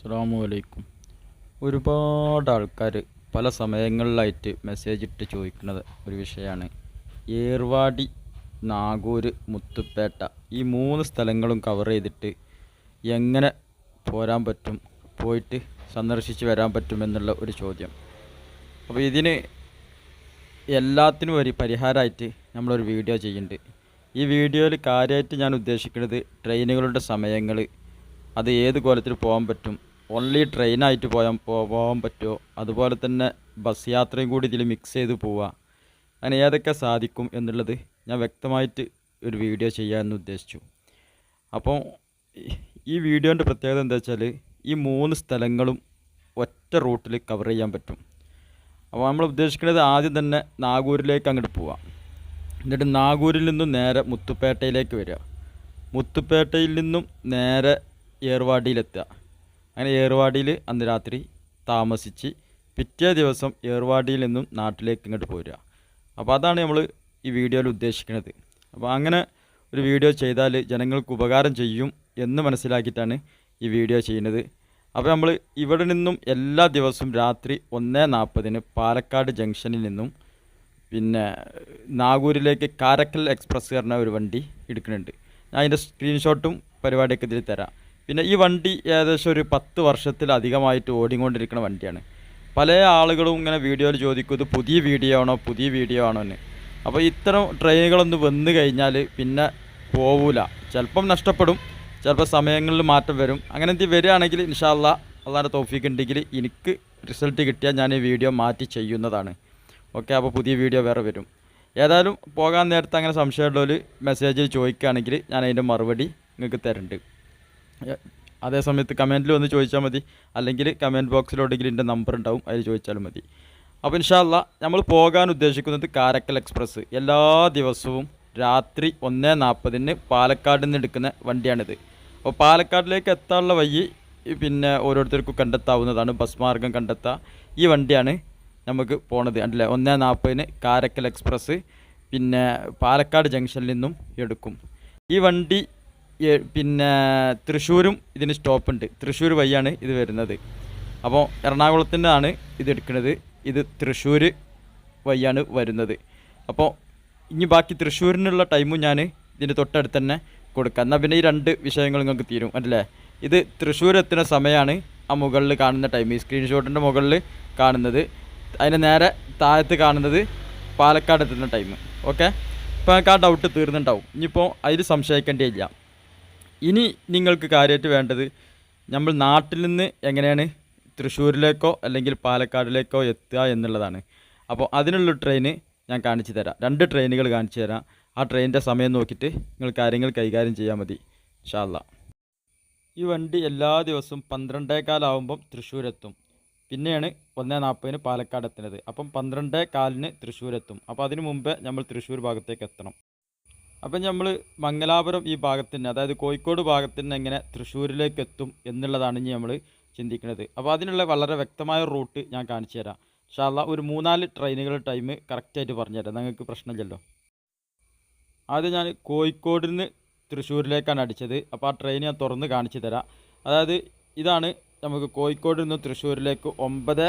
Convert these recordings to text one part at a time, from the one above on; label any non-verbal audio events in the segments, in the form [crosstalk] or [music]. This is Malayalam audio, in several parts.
അസ്സാം വലൈക്കും ഒരുപാട് ആൾക്കാർ പല സമയങ്ങളിലായിട്ട് മെസ്സേജ് ഇട്ട് ചോദിക്കുന്നത് ഒരു വിഷയമാണ് ഏർവാടി നാഗൂർ മുത്തുപ്പേട്ട ഈ മൂന്ന് സ്ഥലങ്ങളും കവർ ചെയ്തിട്ട് എങ്ങനെ പോരാൻ പറ്റും പോയിട്ട് സന്ദർശിച്ച് വരാൻ പറ്റുമെന്നുള്ള ഒരു ചോദ്യം. അപ്പോൾ ഇതിന് എല്ലാത്തിനും ഒരു പരിഹാരമായിട്ട് നമ്മളൊരു വീഡിയോ ചെയ്യുന്നുണ്ട്. ഈ വീഡിയോയിൽ കാര്യമായിട്ട് ഞാൻ ഉദ്ദേശിക്കുന്നത് ട്രെയിനുകളുടെ സമയങ്ങൾ അത് ഏത് കോലത്തിൽ പോകാൻ പറ്റും ഓൺലി ട്രെയിനായിട്ട് പോയാൽ പോകാൻ പറ്റുമോ അതുപോലെ തന്നെ ബസ് യാത്രയും കൂടി ഇതിൽ മിക്സ് ചെയ്ത് പോവുക അങ്ങനെ ഏതൊക്കെ സാധിക്കും എന്നുള്ളത് ഞാൻ വ്യക്തമായിട്ട് ഒരു വീഡിയോ ചെയ്യാമെന്ന് ഉദ്ദേശിച്ചു. അപ്പോൾ ഈ വീഡിയോന്റെ പ്രത്യേകത എന്താ വെച്ചാൽ ഈ മൂന്ന് സ്ഥലങ്ങളും ഒറ്റ റൂട്ടിൽ കവർ ചെയ്യാൻ പറ്റും. അപ്പോൾ നമ്മൾ ഉദ്ദേശിക്കുന്നത് ആദ്യം തന്നെ നാഗൂരിലേക്ക് അങ്ങോട്ട് പോവാം. എന്നിട്ട് നാഗൂരിൽ നിന്നും നേരെ മുത്തുപേട്ടയിലേക്ക് വരിക. മുത്തുപേട്ടയിൽ നിന്നും നേരെ ഏർവാടിയിലെത്തുക. അങ്ങനെ ഏർവാടിയിൽ അന്ന് രാത്രി താമസിച്ച് പിറ്റേ ദിവസം ഏർവാടിയിൽ നിന്നും നാട്ടിലേക്ക് ഇങ്ങോട്ട് പോരുക. അപ്പോൾ അതാണ് നമ്മൾ ഈ വീഡിയോയിൽ ഉദ്ദേശിക്കുന്നത്. അപ്പോൾ അങ്ങനെ ഒരു വീഡിയോ ചെയ്താൽ ജനങ്ങൾക്ക് ഉപകാരം ചെയ്യും എന്ന് മനസ്സിലാക്കിയിട്ടാണ് ഈ വീഡിയോ ചെയ്യുന്നത്. അപ്പോൾ നമ്മൾ ഇവിടെ നിന്നും എല്ലാ ദിവസവും രാത്രി ഒന്നേ നാൽപ്പതിന് പാലക്കാട് ജംഗ്ഷനിൽ നിന്നും പിന്നെ നാഗൂരിലേക്ക് കാരക്കൽ എക്സ്പ്രസ് പറഞ്ഞ ഒരു വണ്ടി എടുക്കുന്നുണ്ട്. ഞാൻ അതിന്റെ സ്ക്രീൻഷോട്ടും പരിപാടിയൊക്കെ ഇതിൽ തരാം. പിന്നെ ഈ വണ്ടി ഏകദേശം ഒരു പത്ത് വർഷത്തിലധികമായിട്ട് ഓടിക്കൊണ്ടിരിക്കുന്ന വണ്ടിയാണ്. പല ആളുകളും ഇങ്ങനെ വീഡിയോയിൽ ചോദിക്കും ഇത് പുതിയ വീഡിയോ ആണോ? പുതിയ വീഡിയോ ആണോ? എന്ന്. അപ്പോൾ ഇത്തരം ട്രെയിനുകളൊന്ന് വന്നു കഴിഞ്ഞാൽ പിന്നെ പോവില്ല ചിലപ്പം നഷ്ടപ്പെടും ചിലപ്പോൾ സമയങ്ങളിൽ മാറ്റം വരും. അങ്ങനെ എന്തെങ്കിലും വരികയാണെങ്കിൽ ഇൻഷാല്ല അള്ളാന്റെ തോഫീക്ക് ഉണ്ടെങ്കിൽ എനിക്ക് റിസൾട്ട് കിട്ടിയാൽ ഞാൻ ഈ വീഡിയോ മാറ്റി ചെയ്യുന്നതാണ്. ഓക്കെ അപ്പോൾ പുതിയ വീഡിയോ വേറെ വരും. ഏതായാലും പോകാൻ നേരത്തെ അങ്ങനെ സംശയമുള്ളവർ മെസ്സേജിൽ ചോദിക്കുകയാണെങ്കിൽ ഞാൻ അതിന്റെ മറുപടി നിങ്ങൾക്ക് തരുന്നുണ്ട് അതേ സമയത്ത് കമന്റിൽ വന്ന് ചോദിച്ചാൽ മതി. അല്ലെങ്കിൽ കമന്റ് ബോക്സിലോട്ടെങ്കിൽ എന്റെ നമ്പർ ഉണ്ടാവും അതിൽ ചോദിച്ചാലും മതി. അപ്പോൾ ഇൻഷാല്ല നമ്മൾ പോകാൻ ഉദ്ദേശിക്കുന്നത് കാരക്കൽ എക്സ്പ്രസ് എല്ലാ ദിവസവും രാത്രി ഒന്നേ നാൽപ്പതിന് പാലക്കാട് നിന്ന് എടുക്കുന്ന വണ്ടിയാണിത്. അപ്പോൾ പാലക്കാടിലേക്ക് എത്താനുള്ള വഴി പിന്നെ ഓരോരുത്തർക്കും കണ്ടെത്താവുന്നതാണ്. ബസ് മാർഗം കണ്ടെത്താം. ഈ വണ്ടിയാണ് നമുക്ക് പോണത്. അല്ലേ? ഒന്നേ നാൽപ്പതിന് കാരക്കൽ എക്സ്പ്രസ് പിന്നെ പാലക്കാട് ജംഗ്ഷനിൽ നിന്നും എടുക്കും. ഈ വണ്ടി പിന്നെ തൃശ്ശൂരും ഇതിന് സ്റ്റോപ്പ് ഉണ്ട് തൃശ്ശൂർ വഴിയാണ് ഇത് വരുന്നത്. അപ്പോൾ എറണാകുളത്തിനാണ് ഇത് എടുക്കുന്നത്. ഇത് തൃശ്ശൂർ വഴിയാണ് വരുന്നത്. അപ്പോൾ ഇനി ബാക്കി തൃശ്ശൂരിനുള്ള ടൈമും ഞാൻ ഇതിന്റെ തൊട്ടടുത്ത് തന്നെ കൊടുക്കാം. എന്നാൽ പിന്നെ ഈ രണ്ട് വിഷയങ്ങൾ നിങ്ങൾക്ക് തീരും. അല്ലേ? ഇത് തൃശ്ശൂർ എത്തുന്ന സമയമാണ് ആ മുകളിൽ കാണുന്ന ടൈം. ഈ സ്ക്രീൻഷോട്ടിന്റെ മുകളിൽ കാണുന്നത്. അതിന് നേരെ താഴത്ത് കാണുന്നത് പാലക്കാട് എത്തുന്ന ടൈം. ഓക്കെ? ഇപ്പോൾ ആ ഡൗട്ട് തീർന്നിട്ടുണ്ടാവും. ഇനിയിപ്പോൾ അതിൽ സംശയിക്കേണ്ടിയില്ല. ഇനി നിങ്ങൾക്ക് കാര്യമായിട്ട് വേണ്ടത് നമ്മൾ നാട്ടിൽ നിന്ന് എങ്ങനെയാണ് തൃശ്ശൂരിലേക്കോ അല്ലെങ്കിൽ പാലക്കാടിലേക്കോ എത്തുക എന്നുള്ളതാണ്. അപ്പോൾ അതിനുള്ള ട്രെയിന് ഞാൻ കാണിച്ചു തരാം. രണ്ട് ട്രെയിനുകൾ കാണിച്ചു തരാം. ആ ട്രെയിനിന്റെ സമയം നോക്കിയിട്ട് നിങ്ങൾ കാര്യങ്ങൾ കൈകാര്യം ചെയ്യാൻ മതി. ഷാല്ല ഈ വണ്ടി എല്ലാ ദിവസവും പന്ത്രണ്ടേകാലാവുമ്പം തൃശ്ശൂരെത്തും. പിന്നെയാണ് ഒന്നേ നാൽപ്പതിന് പാലക്കാട് എത്തുന്നത്. അപ്പം പന്ത്രണ്ടേ കാലിന് തൃശ്ശൂരെത്തും. അപ്പോൾ അതിന് മുമ്പേ നമ്മൾ തൃശ്ശൂർ ഭാഗത്തേക്ക് എത്തണം. അപ്പം നമ്മൾ മംഗലാപുരം ഈ ഭാഗത്തിന് അതായത് കോഴിക്കോട് ഭാഗത്തിന് എങ്ങനെ തൃശ്ശൂരിലേക്ക് എത്തും എന്നുള്ളതാണ് ഇനി നമ്മൾ ചിന്തിക്കുന്നത് അപ്പോൾ അതിനുള്ള വളരെ വ്യക്തമായ റൂട്ട് ഞാൻ കാണിച്ചു തരാം. ഷാല്ല ഒരു മൂന്നാൽ ട്രെയിനുകളുടെ ടൈം കറക്റ്റായിട്ട് പറഞ്ഞുതരാം നിങ്ങൾക്ക് പ്രശ്നമില്ലല്ലോ. ആദ്യം ഞാൻ കോഴിക്കോടിൽ നിന്ന് തൃശ്ശൂരിലേക്കാണ് അടിച്ചത്. അപ്പോൾ ആ ട്രെയിൻ ഞാൻ തുറന്ന് കാണിച്ചു തരാം. അതായത് ഇതാണ് നമുക്ക് കോഴിക്കോട് നിന്ന് തൃശ്ശൂരിലേക്ക് ഒമ്പത്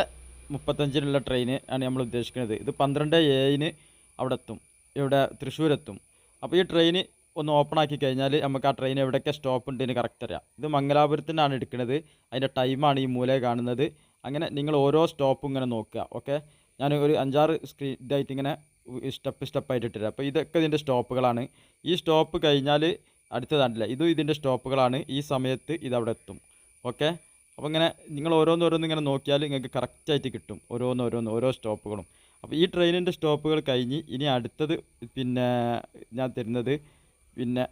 മുപ്പത്തഞ്ചിനുള്ള ട്രെയിൻ ആണ് നമ്മൾ ഉദ്ദേശിക്കുന്നത് ഇത് പന്ത്രണ്ട് ഏഴിന് അവിടെ എത്തും. ഇവിടെ തൃശ്ശൂരെത്തും. അപ്പോൾ ഈ ട്രെയിൻ ഒന്ന് ഓപ്പൺ ആക്കി കഴിഞ്ഞാൽ നമുക്ക് ആ ട്രെയിൻ എവിടെയൊക്കെ സ്റ്റോപ്പ് ഉണ്ട് എന്ന് കറക്റ്റ് അറിയാം. ഇത് മംഗലാപുരത്തിനാണ് എടുക്കുന്നത്. അതിന്റെ ടൈമാണ് ഈ മൂല കാണുന്നത്. അങ്ങനെ നിങ്ങൾ ഓരോ സ്റ്റോപ്പും ഇങ്ങനെ നോക്കുക ഓക്കെ ഞാൻ ഒരു അഞ്ചാറ് സ്ക്രീൻ ഇതായിട്ട് ഇങ്ങനെ സ്റ്റെപ്പ് സ്റ്റെപ്പായിട്ട് ഇട്ടുതരാം അപ്പോൾ ഇതൊക്കെ ഇതിന്റെ സ്റ്റോപ്പുകളാണ് ഈ സ്റ്റോപ്പ് കഴിഞ്ഞാൽ അടുത്തതാണ്ടില്ല ഇതും ഇതിന്റെ സ്റ്റോപ്പുകളാണ് ഈ സമയത്ത് ഇതവിടെ എത്തും ഓക്കെ അപ്പോൾ ഇങ്ങനെ നിങ്ങൾ ഓരോന്നോരോന്ന് ഇങ്ങനെ നോക്കിയാൽ നിങ്ങൾക്ക് കറക്റ്റായിട്ട് കിട്ടും. ഓരോന്നോരോന്ന് ഓരോന്ന് ഓരോ സ്റ്റോപ്പുകളും അപ്പോൾ ഈ ട്രെയിനിന്റെ സ്റ്റോപ്പുകൾ കഴിഞ്ഞ് ഇനി അടുത്തത് പിന്നെ ഞാൻ തരുന്നത് പിന്നെ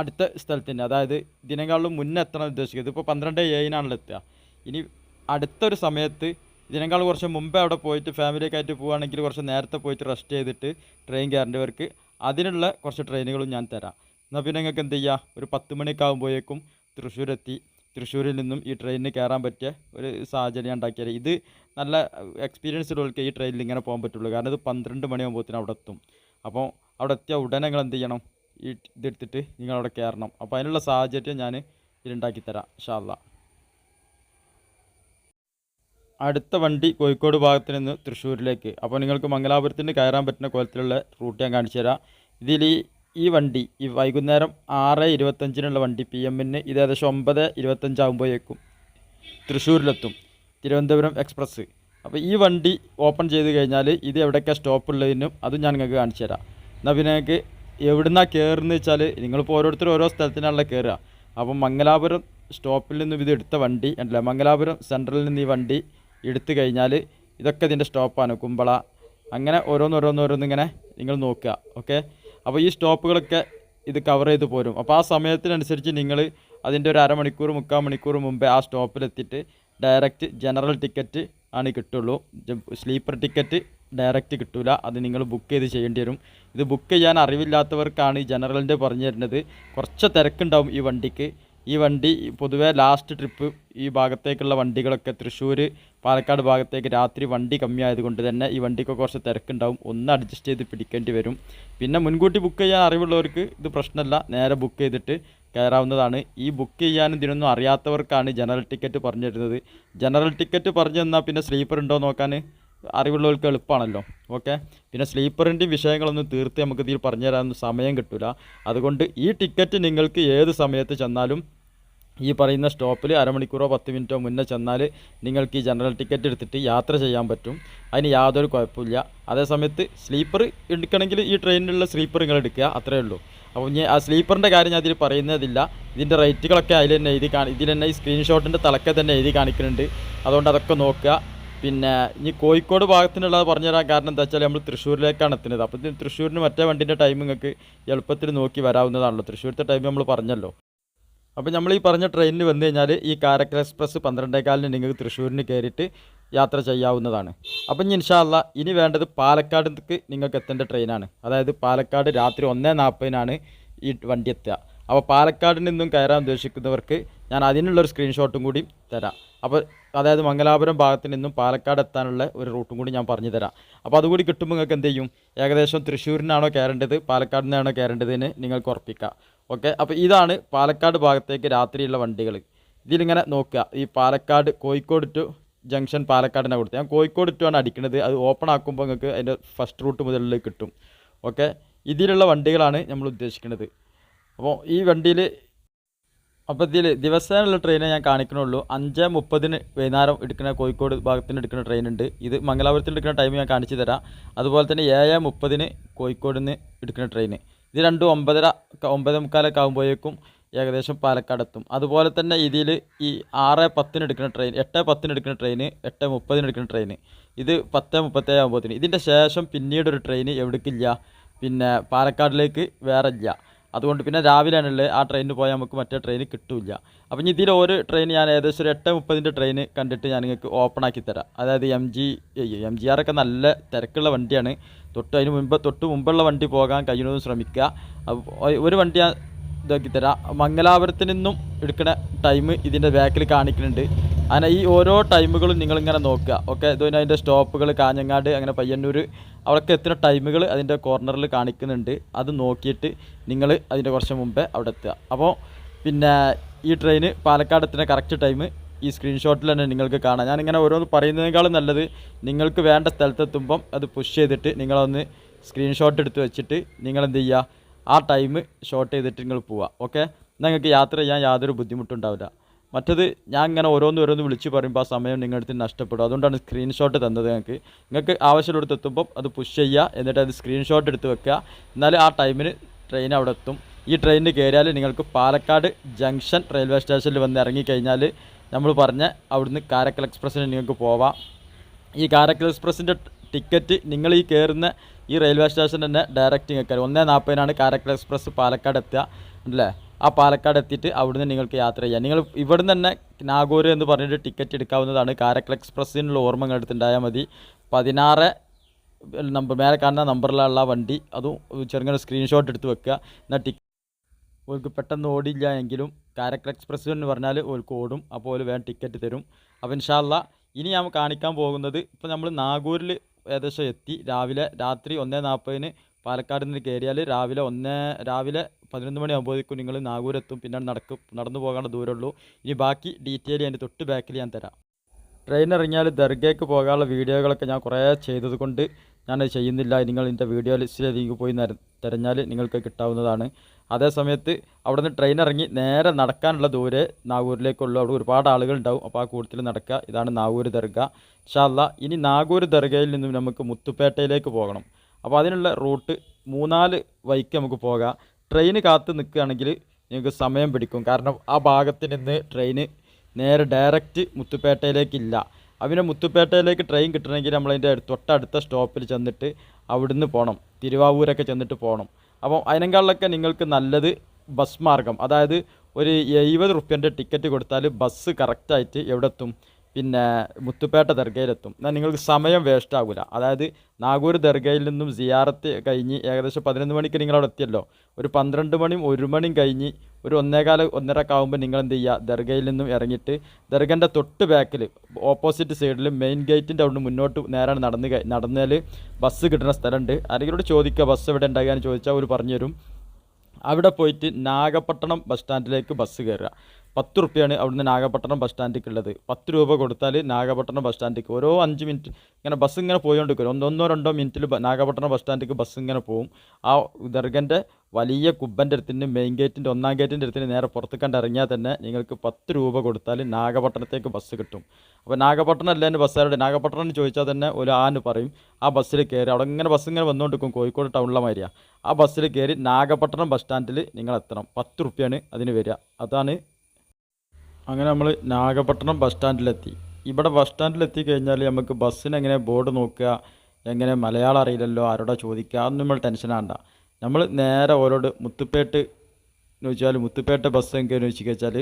അടുത്ത സ്ഥലത്ത് തന്നെ അതായത് ഇതിനേക്കാളും മുന്നേ എത്തണം ഉദ്ദേശിക്കുന്നത്. ഇപ്പോൾ പന്ത്രണ്ട് ഏഴിനാണല്ലോ എത്തുക. ഇനി അടുത്തൊരു സമയത്ത് ഇതിനേക്കാൾ കുറച്ച് മുമ്പേ അവിടെ പോയിട്ട് ഫാമിലിയൊക്കെ ആയിട്ട് പോവുകയാണെങ്കിൽ കുറച്ച് നേരത്തെ പോയിട്ട് റെസ്റ്റ് ചെയ്തിട്ട് ട്രെയിൻ കയറേണ്ടവർക്ക് അതിനുള്ള കുറച്ച് ട്രെയിനുകളും ഞാൻ തരാം. എന്നാൽ പിന്നെ നിങ്ങൾക്ക് എന്ത് ചെയ്യുക ഒരു പത്ത് മണിയൊക്കെ ആകുമ്പോഴേക്കും തൃശ്ശൂരെത്തി. തൃശ്ശൂരിൽ നിന്നും ഈ ട്രെയിനിന് കയറാൻ പറ്റിയ ഒരു സാഹചര്യം ഉണ്ടാക്കിയത് ഇത് നല്ല എക്സ്പീരിയൻസ് ഉള്ളവർക്ക് ഈ ട്രെയിനിൽ ഇങ്ങനെ പോകാൻ പറ്റുള്ളൂ. കാരണം ഇത് പന്ത്രണ്ട് മണിയാകുമ്പോഴത്തേനും അവിടെ എത്തും. അപ്പോൾ അവിടെ എത്തിയ ഉടനെ നിങ്ങൾ എന്ത് ചെയ്യണം? ഈ ഇതെടുത്തിട്ട് നിങ്ങൾ അവിടെ കയറണം. അപ്പോൾ അതിനുള്ള സാഹചര്യം ഞാൻ ഇതിലുണ്ടാക്കി തരാം ഷാല്ല അടുത്ത വണ്ടി കോഴിക്കോട് ഭാഗത്ത് നിന്ന് തൃശ്ശൂരിലേക്ക്. അപ്പോൾ നിങ്ങൾക്ക് മംഗലാപുരത്തിന് കയറാൻ പറ്റുന്ന കോലത്തിലുള്ള റൂട്ട് ഞാൻ കാണിച്ചു തരാം. ഇതിൽ ഈ ഈ വണ്ടി ഈ വൈകുന്നേരം ആറ് ഇരുപത്തഞ്ചിനുള്ള വണ്ടി പി എമ്മിന് ഇത് ഏകദേശം ഒമ്പത് ഇരുപത്തഞ്ചാകുമ്പോഴേക്കും തൃശ്ശൂരിലെത്തും തിരുവനന്തപുരം എക്സ്പ്രസ്. അപ്പോൾ ഈ വണ്ടി ഓപ്പൺ ചെയ്ത് കഴിഞ്ഞാൽ ഇത് എവിടെയൊക്കെ സ്റ്റോപ്പ് ഉള്ളതിനും അതും ഞാൻ നിങ്ങൾക്ക് കാണിച്ചു തരാം. എന്നാൽ പിന്നെ നിങ്ങൾക്ക് എവിടുന്നാണ് കയറുന്നത് വെച്ചാൽ നിങ്ങളിപ്പോൾ ഓരോരുത്തരും ഓരോ സ്ഥലത്തിനാണല്ലോ കയറുക. അപ്പം മംഗലാപുരം സ്റ്റോപ്പിൽ നിന്നും ഇത് എടുത്ത വണ്ടി അല്ല മംഗലാപുരം സെൻട്രലിൽ നിന്ന് ഈ വണ്ടി എടുത്തു കഴിഞ്ഞാൽ ഇതൊക്കെ ഇതിന്റെ സ്റ്റോപ്പാണ് കുമ്പള. അങ്ങനെ ഓരോന്നോരോന്നോരോന്നിങ്ങനെ നിങ്ങൾ നോക്കുക ഓക്കെ? അപ്പോൾ ഈ സ്റ്റോപ്പുകളൊക്കെ ഇത് കവർ ചെയ്ത് പോരും. അപ്പോൾ ആ സമയത്തിനനുസരിച്ച് നിങ്ങൾ അതിന്റെ ഒരു അരമണിക്കൂർ മുക്കാൽ മണിക്കൂർ മുമ്പേ ആ സ്റ്റോപ്പിലെത്തിയിട്ട് ഡയറക്റ്റ് ജനറൽ ടിക്കറ്റ് ആണ് കിട്ടുള്ളൂ. സ്ലീപ്പർ ടിക്കറ്റ് ഡയറക്റ്റ് കിട്ടില്ല അത് നിങ്ങൾ ബുക്ക് ചെയ്ത് ചെയ്യേണ്ടി വരും. ഇത് ബുക്ക് ചെയ്യാൻ അറിവില്ലാത്തവർക്കാണ് ഈ ജനറലിന്റെ പറഞ്ഞു തരുന്നത്. കുറച്ച് തിരക്കുണ്ടാവും ഈ വണ്ടിക്ക്. ഈ വണ്ടി പൊതുവേ ലാസ്റ്റ് ട്രിപ്പ് ഈ ഭാഗത്തേക്കുള്ള വണ്ടികളൊക്കെ തൃശ്ശൂർ പാലക്കാട് ഭാഗത്തേക്ക് രാത്രി വണ്ടി കമ്മിയായതുകൊണ്ട് തന്നെ ഈ വണ്ടിക്ക് കുറച്ച് തിരക്കുണ്ടാവും. ഒന്ന് അഡ്ജസ്റ്റ് ചെയ്ത് പിടിക്കേണ്ടി വരും. പിന്നെ മുൻകൂട്ടി ബുക്ക് ചെയ്യാൻ അറിവുള്ളവർക്ക് ഇത് പ്രശ്നമല്ല. നേരെ ബുക്ക് ചെയ്തിട്ട് കയറാവുന്നതാണ്. ഈ ബുക്ക് ചെയ്യാൻ ഇതിനൊന്നും അറിയാത്തവർക്കാണ് ജനറൽ ടിക്കറ്റ് പറഞ്ഞു തരുന്നത്. ജനറൽ ടിക്കറ്റ് പറഞ്ഞു തന്നാൽ പിന്നെ സ്ലീപ്പർ ഉണ്ടോ നോക്കാൻ അറിവുള്ളവർക്ക് എളുപ്പമാണല്ലോ ഓക്കെ പിന്നെ സ്ലീപ്പറിന്റെയും വിഷയങ്ങളൊന്നും തീർത്ത് നമുക്ക് ഇതിൽ പറഞ്ഞു തരാനൊന്നും സമയം കിട്ടില്ല അതുകൊണ്ട് ഈ ടിക്കറ്റ് നിങ്ങൾക്ക് ഏത് സമയത്ത് ചെന്നാലും ഈ പറയുന്ന സ്റ്റോപ്പിൽ അരമണിക്കൂറോ പത്ത് മിനിറ്റോ മുന്നേ ചെന്നാൽ നിങ്ങൾക്ക് ഈ ജനറൽ ടിക്കറ്റ് എടുത്തിട്ട് യാത്ര ചെയ്യാൻ പറ്റും. അതിന് യാതൊരു കുഴപ്പമില്ല. അതേസമയത്ത് സ്ലീപ്പർ എടുക്കണമെങ്കിൽ ഈ ട്രെയിനിലുള്ള സ്ലീപ്പർ നിങ്ങൾ എടുക്കുക. അത്രയേ ഉള്ളൂ. അപ്പോൾ ഞാൻ ആ സ്ലീപ്പറിന്റെ കാര്യം ഞാൻ ഇതിൽ പറയുന്നതില്ല. ഇതിന്റെ റേറ്റുകളൊക്കെ അതിൽ തന്നെ എഴുതി കാണി ഇതിൽ തന്നെ ഈ സ്ക്രീൻഷോട്ടിന്റെ തലക്കെ തന്നെ എഴുതി കാണിക്കുന്നുണ്ട്. അതുകൊണ്ട് അതൊക്കെ നോക്കുക. പിന്നെ ഇനി കോഴിക്കോട് ഭാഗത്തിനുള്ളത് പറഞ്ഞുതരാൻ കാരണം എന്താ വെച്ചാൽ നമ്മൾ തൃശ്ശൂരിലേക്കാണ് എത്തുന്നത്. അപ്പോൾ തൃശ്ശൂരിന് മറ്റേ വണ്ടിന്റെ ടൈം നിങ്ങൾക്ക് എളുപ്പത്തിൽ നോക്കി വരാവുന്നതാണല്ലോ. തൃശ്ശൂരത്തെ ടൈം നമ്മൾ പറഞ്ഞല്ലോ. അപ്പോൾ നമ്മൾ ഈ പറഞ്ഞ ട്രെയിനിൽ വന്നു കഴിഞ്ഞാൽ ഈ കാരക്കൽ എക്സ്പ്രസ് പന്ത്രണ്ടേകാലിന് നിങ്ങൾക്ക് തൃശ്ശൂരിന് കയറിയിട്ട് യാത്ര ചെയ്യാവുന്നതാണ്. അപ്പം ഇനി ഇൻഷാല്ല ഇനി വേണ്ടത് പാലക്കാടേക്ക് നിങ്ങൾക്ക് എത്തേണ്ട ട്രെയിനാണ്. അതായത് പാലക്കാട് രാത്രി ഒന്നേ നാൽപ്പതിനാണ് ഈ വണ്ടി എത്തുക. അപ്പോൾ പാലക്കാടിൽ നിന്നും കയറാൻ ഉദ്ദേശിക്കുന്നവർക്ക് ഞാൻ അതിനുള്ളൊരു സ്ക്രീൻഷോട്ടും കൂടി തരാം. അപ്പോൾ അതായത് മംഗലാപുരം ഭാഗത്ത് നിന്നും പാലക്കാട് എത്താനുള്ള ഒരു റൂട്ടും കൂടി ഞാൻ പറഞ്ഞു തരാം. അപ്പോൾ അതുകൂടി കിട്ടുമ്പോൾ നിങ്ങൾക്ക് എന്ത് ചെയ്യും? ഏകദേശം തൃശ്ശൂരിനാണോ കയറേണ്ടത്? പാലക്കാടിനാണോ കയറേണ്ടതെന്ന് നിങ്ങൾക്ക് ഉറപ്പിക്കാം. ഓക്കെ? അപ്പോൾ ഇതാണ് പാലക്കാട് ഭാഗത്തേക്ക് രാത്രിയുള്ള വണ്ടികൾ ഇതിലിങ്ങനെ നോക്കുക. ഈ പാലക്കാട് കോഴിക്കോട് ടു ജംഗ്ഷൻ പാലക്കാടിനെ കൊടുത്ത് ഞാൻ കോഴിക്കോട് ടു ആണ് അടിക്കുന്നത് അത് ഓപ്പൺ ആക്കുമ്പോൾ നിങ്ങൾക്ക് അതിന്റെ ഫസ്റ്റ് റൂട്ട് മുതലിൽ കിട്ടും. ഓക്കെ? ഇതിലുള്ള വണ്ടികളാണ് നമ്മൾ ഉദ്ദേശിക്കുന്നത് അപ്പോൾ ഈ വണ്ടിയിൽ അപ്പോൾ ഇതിൽ ദിവസേനയുള്ള ട്രെയിനെ ഞാൻ കാണിക്കണുള്ളൂ. അഞ്ച് മുപ്പതിന് വൈകുന്നേരം എടുക്കുന്ന കോഴിക്കോട് ഭാഗത്തിന് എടുക്കുന്ന ട്രെയിൻ ഉണ്ട്. ഇത് മംഗലാപുരത്തിൽ എടുക്കുന്ന ടൈം ഞാൻ കാണിച്ചു തരാം. അതുപോലെ തന്നെ ഏഴ് മുപ്പതിന് കോഴിക്കോട് നിന്ന് എടുക്കുന്ന ട്രെയിൻ ഇത് രണ്ടും ഒമ്പതര ഒമ്പത് മുക്കാലൊക്കെ ആകുമ്പോഴേക്കും ഏകദേശം പാലക്കാട് എത്തും അതുപോലെ തന്നെ ഇതിൽ ഈ ആറ് പത്തിന് എടുക്കുന്ന ട്രെയിൻ എട്ട് പത്തിന് എടുക്കുന്ന ട്രെയിൻ എട്ട് മുപ്പതിന് എടുക്കുന്ന ട്രെയിൻ ഇത് പത്ത് മുപ്പത്തേഴ് ആകുമ്പോഴത്തേന് ഇതിന്റെ ശേഷം പിന്നീടൊരു ട്രെയിൻ എവിടേക്കില്ല. പിന്നെ പാലക്കാടിലേക്ക് വേറെ ഇല്ല അതുകൊണ്ട് പിന്നെ രാവിലെയാണുള്ളത് ആ ട്രെയിനിന് പോയാൽ നമുക്ക് മറ്റേ ട്രെയിൻ കിട്ടില്ല. അപ്പം ഇനി ഇതിൽ ഒരു ട്രെയിൻ ഞാൻ ഏകദേശം ഒരു എട്ട് മുപ്പതിന്റെ ട്രെയിൻ കണ്ടിട്ട് ഞാൻ നിങ്ങൾക്ക് ഓപ്പൺ ആക്കി തരാം. അതായത് എം ജി എം ജി ആറൊക്കെ നല്ല തിരക്കുള്ള വണ്ടിയാണ്. തൊട്ട് അതിന് മുമ്പ് തൊട്ട് മുമ്പുള്ള വണ്ടി പോകാൻ കഴിയുന്നതും ശ്രമിക്കുക. ഒരു വണ്ടി ഞാൻ ഇതാക്കി തരാം. മംഗലാപുരത്ത് നിന്നും എടുക്കുന്ന ടൈം ഇതിന്റെ ബാക്കിൽ കാണിക്കുന്നുണ്ട്. അങ്ങനെ ഈ ഓരോ ടൈമുകളും നിങ്ങളിങ്ങനെ നോക്കുക. ഓക്കെ ഇത് അതിന്റെ സ്റ്റോപ്പുകൾ കാഞ്ഞങ്ങാട് അങ്ങനെ പയ്യന്നൂർ അവിടെയൊക്കെ എത്തുന്ന ടൈമുകൾ അതിന്റെ കോർണറിൽ കാണിക്കുന്നുണ്ട്. അത് നോക്കിയിട്ട് നിങ്ങൾ അതിന്റെ കുറച്ച് മുമ്പേ അവിടെ എത്തുക. അപ്പോൾ പിന്നെ ഈ ട്രെയിന് പാലക്കാട് എത്തുന്ന കറക്റ്റ് ടൈം ഈ സ്ക്രീൻഷോട്ടിൽ തന്നെ നിങ്ങൾക്ക് കാണാം. ഞാനിങ്ങനെ ഓരോന്ന് പറയുന്നതിനേക്കാളും നല്ലത് നിങ്ങൾക്ക് വേണ്ട സ്ഥലത്തെത്തുമ്പം അത് പുഷ് ചെയ്തിട്ട് നിങ്ങളൊന്ന് സ്ക്രീൻഷോട്ട് എടുത്ത് വെച്ചിട്ട് നിങ്ങളെന്ത് ചെയ്യുക? ആ ടൈം ഷോർട്ട് ചെയ്തിട്ട് നിങ്ങൾ പോവുക ഓക്കെ നിങ്ങൾക്ക് യാത്ര ചെയ്യാൻ യാതൊരു ബുദ്ധിമുട്ടുണ്ടാവില്ല. മറ്റത് ഞാൻ ഇങ്ങനെ ഓരോന്ന് ഓരോന്ന് വിളിച്ച് പറയുമ്പോൾ ആ സമയം നിങ്ങളുടെ നഷ്ടപ്പെടും. അതുകൊണ്ടാണ് സ്ക്രീൻഷോട്ട് തന്നത് നിങ്ങൾക്ക് നിങ്ങൾക്ക് ആവശ്യമുള്ളിടത്ത് എത്തുമ്പോൾ അത് പുഷ് ചെയ്യുക എന്നിട്ട് അത് സ്ക്രീൻഷോട്ട് എടുത്ത് വെക്കുക എന്നാൽ ആ ടൈമിന് ട്രെയിൻ അവിടെ എത്തും. ഈ ട്രെയിനിന് കയറിയാൽ നിങ്ങൾക്ക് പാലക്കാട് ജംഗ്ഷൻ റെയിൽവേ സ്റ്റേഷനിൽ വന്ന് ഇറങ്ങിക്കഴിഞ്ഞാൽ നമ്മൾ പറഞ്ഞ അവിടുന്ന് കാരക്കൽ എക്സ്പ്രസ്സിന് നിങ്ങൾക്ക് പോവാം. ഈ കാരക്കൽ എക്സ്പ്രസ്സിന്റെ ടിക്കറ്റ് നിങ്ങൾ ഈ കയറുന്ന ഈ റെയിൽവേ സ്റ്റേഷൻ തന്നെ ഡയറക്റ്റ് നിങ്ങൾക്ക് ഒന്നേ നാൽപ്പതിനാണ് കാരക്കൽ എക്സ്പ്രസ് പാലക്കാട് എത്തുക. അല്ലേ? ആ പാലക്കാട് എത്തിയിട്ട് അവിടുന്ന് നിങ്ങൾക്ക് യാത്ര ചെയ്യാം. നിങ്ങൾ ഇവിടുന്ന് തന്നെ നാഗൂർ എന്ന് പറഞ്ഞിട്ട് ടിക്കറ്റ് എടുക്കാവുന്നതാണ് കാരക്കൽ എക്സ്പ്രസ്സിനുള്ള ഓർമ്മ എടുത്തുണ്ടായാൽ മതി. പതിനാറ് നമ്പർ മേലെ കാണുന്ന നമ്പറിലുള്ള വണ്ടി അതും ചെറുങ്ങനെ സ്ക്രീൻഷോട്ട് എടുത്ത് വെക്കുക. എന്നാൽ ടിക്കറ്റ് ഓർക്ക് പെട്ടെന്ന് ഓടില്ല എങ്കിലും കാരക്കൽ എക്സ്പ്രസ് എന്ന് പറഞ്ഞാൽ ഓർക്ക് ഓടും. അപ്പോൾ വേണം ടിക്കറ്റ് തരും. അപ്പോൾ ഇൻഷാല്ല ഇനി ഞാൻ കാണിക്കാൻ പോകുന്നത് ഇപ്പോൾ നമ്മൾ നാഗൂരിൽ ഏകദേശം എത്തി. രാവിലെ രാത്രി ഒന്നേ നാൽപ്പതിന് പാലക്കാട് നിന്ന് കയറിയാൽ രാവിലെ ഒന്ന് രാവിലെ പതിനൊന്ന് മണിയാകുമ്പോഴേക്കും നിങ്ങൾ നാഗൂരെത്തും. പിന്നെ നടക്കും നടന്നു പോകാനുള്ള ദൂരമുള്ളൂ. ഇനി ബാക്കി ഡീറ്റെയിൽ അതിന്റെ തൊട്ട് ബാക്കിൽ ഞാൻ തരാം. ട്രെയിൻ ഇറങ്ങിയാൽ ദർഗയ്ക്ക് പോകാനുള്ള വീഡിയോകളൊക്കെ ഞാൻ കുറേ ചെയ്തതുകൊണ്ട് ഞാനത് ചെയ്യുന്നില്ല. നിങ്ങൾ എന്റെ വീഡിയോ ലിസ്റ്റിൽ ലിസ്റ്റിലേക്ക് പോയി തിരഞ്ഞാൽ നിങ്ങൾക്ക് കിട്ടാവുന്നതാണ്. അതേ സമയത്ത് അവിടെ നിന്ന് ട്രെയിൻ ഇറങ്ങി നേരെ നടക്കാനുള്ള ദൂരെ നാഗൂരിലേക്കുള്ളൂ അവിടെ ഒരുപാട് ആളുകൾ ഉണ്ടാവും അപ്പോൾ ആ കൂട്ടത്തിൽ നടക്കുക. ഇതാണ് നാഗൂർ ദർഗ. ഷാല്ല ഇനി നാഗൂർ ദർഗയിൽ നിന്നും നമുക്ക് മുത്തുപേട്ടയിലേക്ക് പോകണം. അപ്പോൾ അതിനുള്ള റൂട്ട് മൂന്നാൽ വഴിക്ക് നമുക്ക് പോകാം. ട്രെയിൻ കാത്ത് നിൽക്കുകയാണെങ്കിൽ നിങ്ങൾക്ക് സമയം പിടിക്കും. കാരണം ആ ഭാഗത്ത് നിന്ന് ട്രെയിന് നേരെ ഡയറക്റ്റ് മുത്തുപേട്ടയിലേക്കില്ല അവനെ മുത്തുപേട്ടയിലേക്ക് ട്രെയിൻ കിട്ടണമെങ്കിൽ നമ്മളതിന്റെ തൊട്ടടുത്ത സ്റ്റോപ്പിൽ ചെന്നിട്ട് അവിടുന്ന് പോകണം. തിരുവാവൂരൊക്കെ ചെന്നിട്ട് പോകണം. അപ്പം അതിനേക്കാളിലൊക്കെ നിങ്ങൾക്ക് നല്ലത് ബസ് മാർഗം. അതായത് ഒരു എഴുപത് റുപ്യന്റെ ടിക്കറ്റ് കൊടുത്താൽ ബസ് കറക്റ്റായിട്ട് എവിടെ എത്തും പിന്നെ മുത്തുപേട്ട ദർഗയിലെത്തും. എന്നാൽ നിങ്ങൾക്ക് സമയം വേസ്റ്റ് ആകില്ല അതായത് നാഗൂർ ദർഗയിൽ നിന്നും സിയാറത്ത് കഴിഞ്ഞ് ഏകദേശം പതിനൊന്ന് മണിക്ക് നിങ്ങൾ അവിടെ എത്തിയല്ലോ. ഒരു പന്ത്രണ്ട് മണിയും ഒരു മണിയും കഴിഞ്ഞ് ഒരു ഒന്നേകാല ഒന്നരക്ക് ആകുമ്പോൾ നിങ്ങൾ എന്ത് ചെയ്യുക? ദർഗയിൽ നിന്നും ഇറങ്ങിയിട്ട് ദർഗന്റെ തൊട്ട് ബാക്കിൽ ഓപ്പോസിറ്റ് സൈഡിൽ മെയിൻ ഗേറ്റിന്റെ അവിടെ മുന്നോട്ട് നേരാണ് നടന്ന് നടന്നാൽ ബസ് കിട്ടുന്ന സ്ഥലമുണ്ട്. ആരെങ്കിലോട് ചോദിക്കുക ബസ് എവിടെ ഉണ്ടാകുക? എന്ന് ചോദിച്ചാൽ അവർ പറഞ്ഞുതരും. അവിടെ പോയിട്ട് നാഗപട്ടണം ബസ് സ്റ്റാൻഡിലേക്ക് ബസ് കയറുക. പത്ത് റുപ്യാണ് അവിടുന്ന് നാഗപട്ടണം ബസ് സ്റ്റാൻഡിലേക്കുള്ളത് പത്ത് രൂപ കൊടുത്താൽ നാഗപട്ടണം ബസ് സ്റ്റാൻഡിലേക്ക് ഓരോ അഞ്ച് മിനിറ്റ് ഇങ്ങനെ ബസ് ഇങ്ങനെ പോയോണ്ടിരിക്കും. ഒന്നൊന്നോ രണ്ടോ മിനിറ്റിൽ നാഗപട്ടണം ബസ് സ്റ്റാൻഡിലേക്ക് ബസ് ഇങ്ങനെ പോകും ആ ദർഗന്റെ വലിയ കുബന്റെ അടുത്തിന് മെയിൻ ഗേറ്റിന്റെ ഒന്നാം ഗേറ്റിന്റെ അടുത്തിന് നേരെ പുറത്ത് കണ്ട് ഇറങ്ങിയാൽ തന്നെ നിങ്ങൾക്ക് പത്ത് രൂപ കൊടുത്താൽ നാഗപട്ടണത്തേക്ക് ബസ് കിട്ടും. അപ്പോൾ നാഗപട്ടണം അല്ലേന്ന് ബസ്സുകാരുടെ? നാഗപട്ടണം എന്ന് ചോദിച്ചാൽ തന്നെ ഒരു ആന്ന് പറയും. ആ ബസ്സിൽ കയറി അവിടെ ഇങ്ങനെ ബസ് ഇങ്ങനെ വന്നുകൊണ്ടിരിക്കും കോഴിക്കോട് ടൗണിലെ മാതിരിയാണ് ആ ബസ്സിൽ കയറി നാഗപട്ടണം ബസ് സ്റ്റാൻഡിൽ നിങ്ങൾ എത്തണം. പത്ത് റുപ്യാണ് അതിന് വരിക. അതാണ് അങ്ങനെ നമ്മൾ നാഗപട്ടണം ബസ് സ്റ്റാൻഡിലെത്തി ഇവിടെ ബസ് സ്റ്റാൻഡിലെത്തി കഴിഞ്ഞാൽ നമുക്ക് ബസ്സിന് എങ്ങനെ ബോർഡ് നോക്കുക എങ്ങനെ മലയാളം അറിയില്ലല്ലോ ആരോടാ ചോദിക്കുക അതൊന്നും നമ്മൾ ടെൻഷനാണ്ട നമ്മൾ നേരെ ഓരോട് മുത്തുപ്പേട്ട് എന്ന് വെച്ചാൽ മുത്തുപ്പേട്ട ബസ് എങ്കിലും വെച്ച് വെച്ചാൽ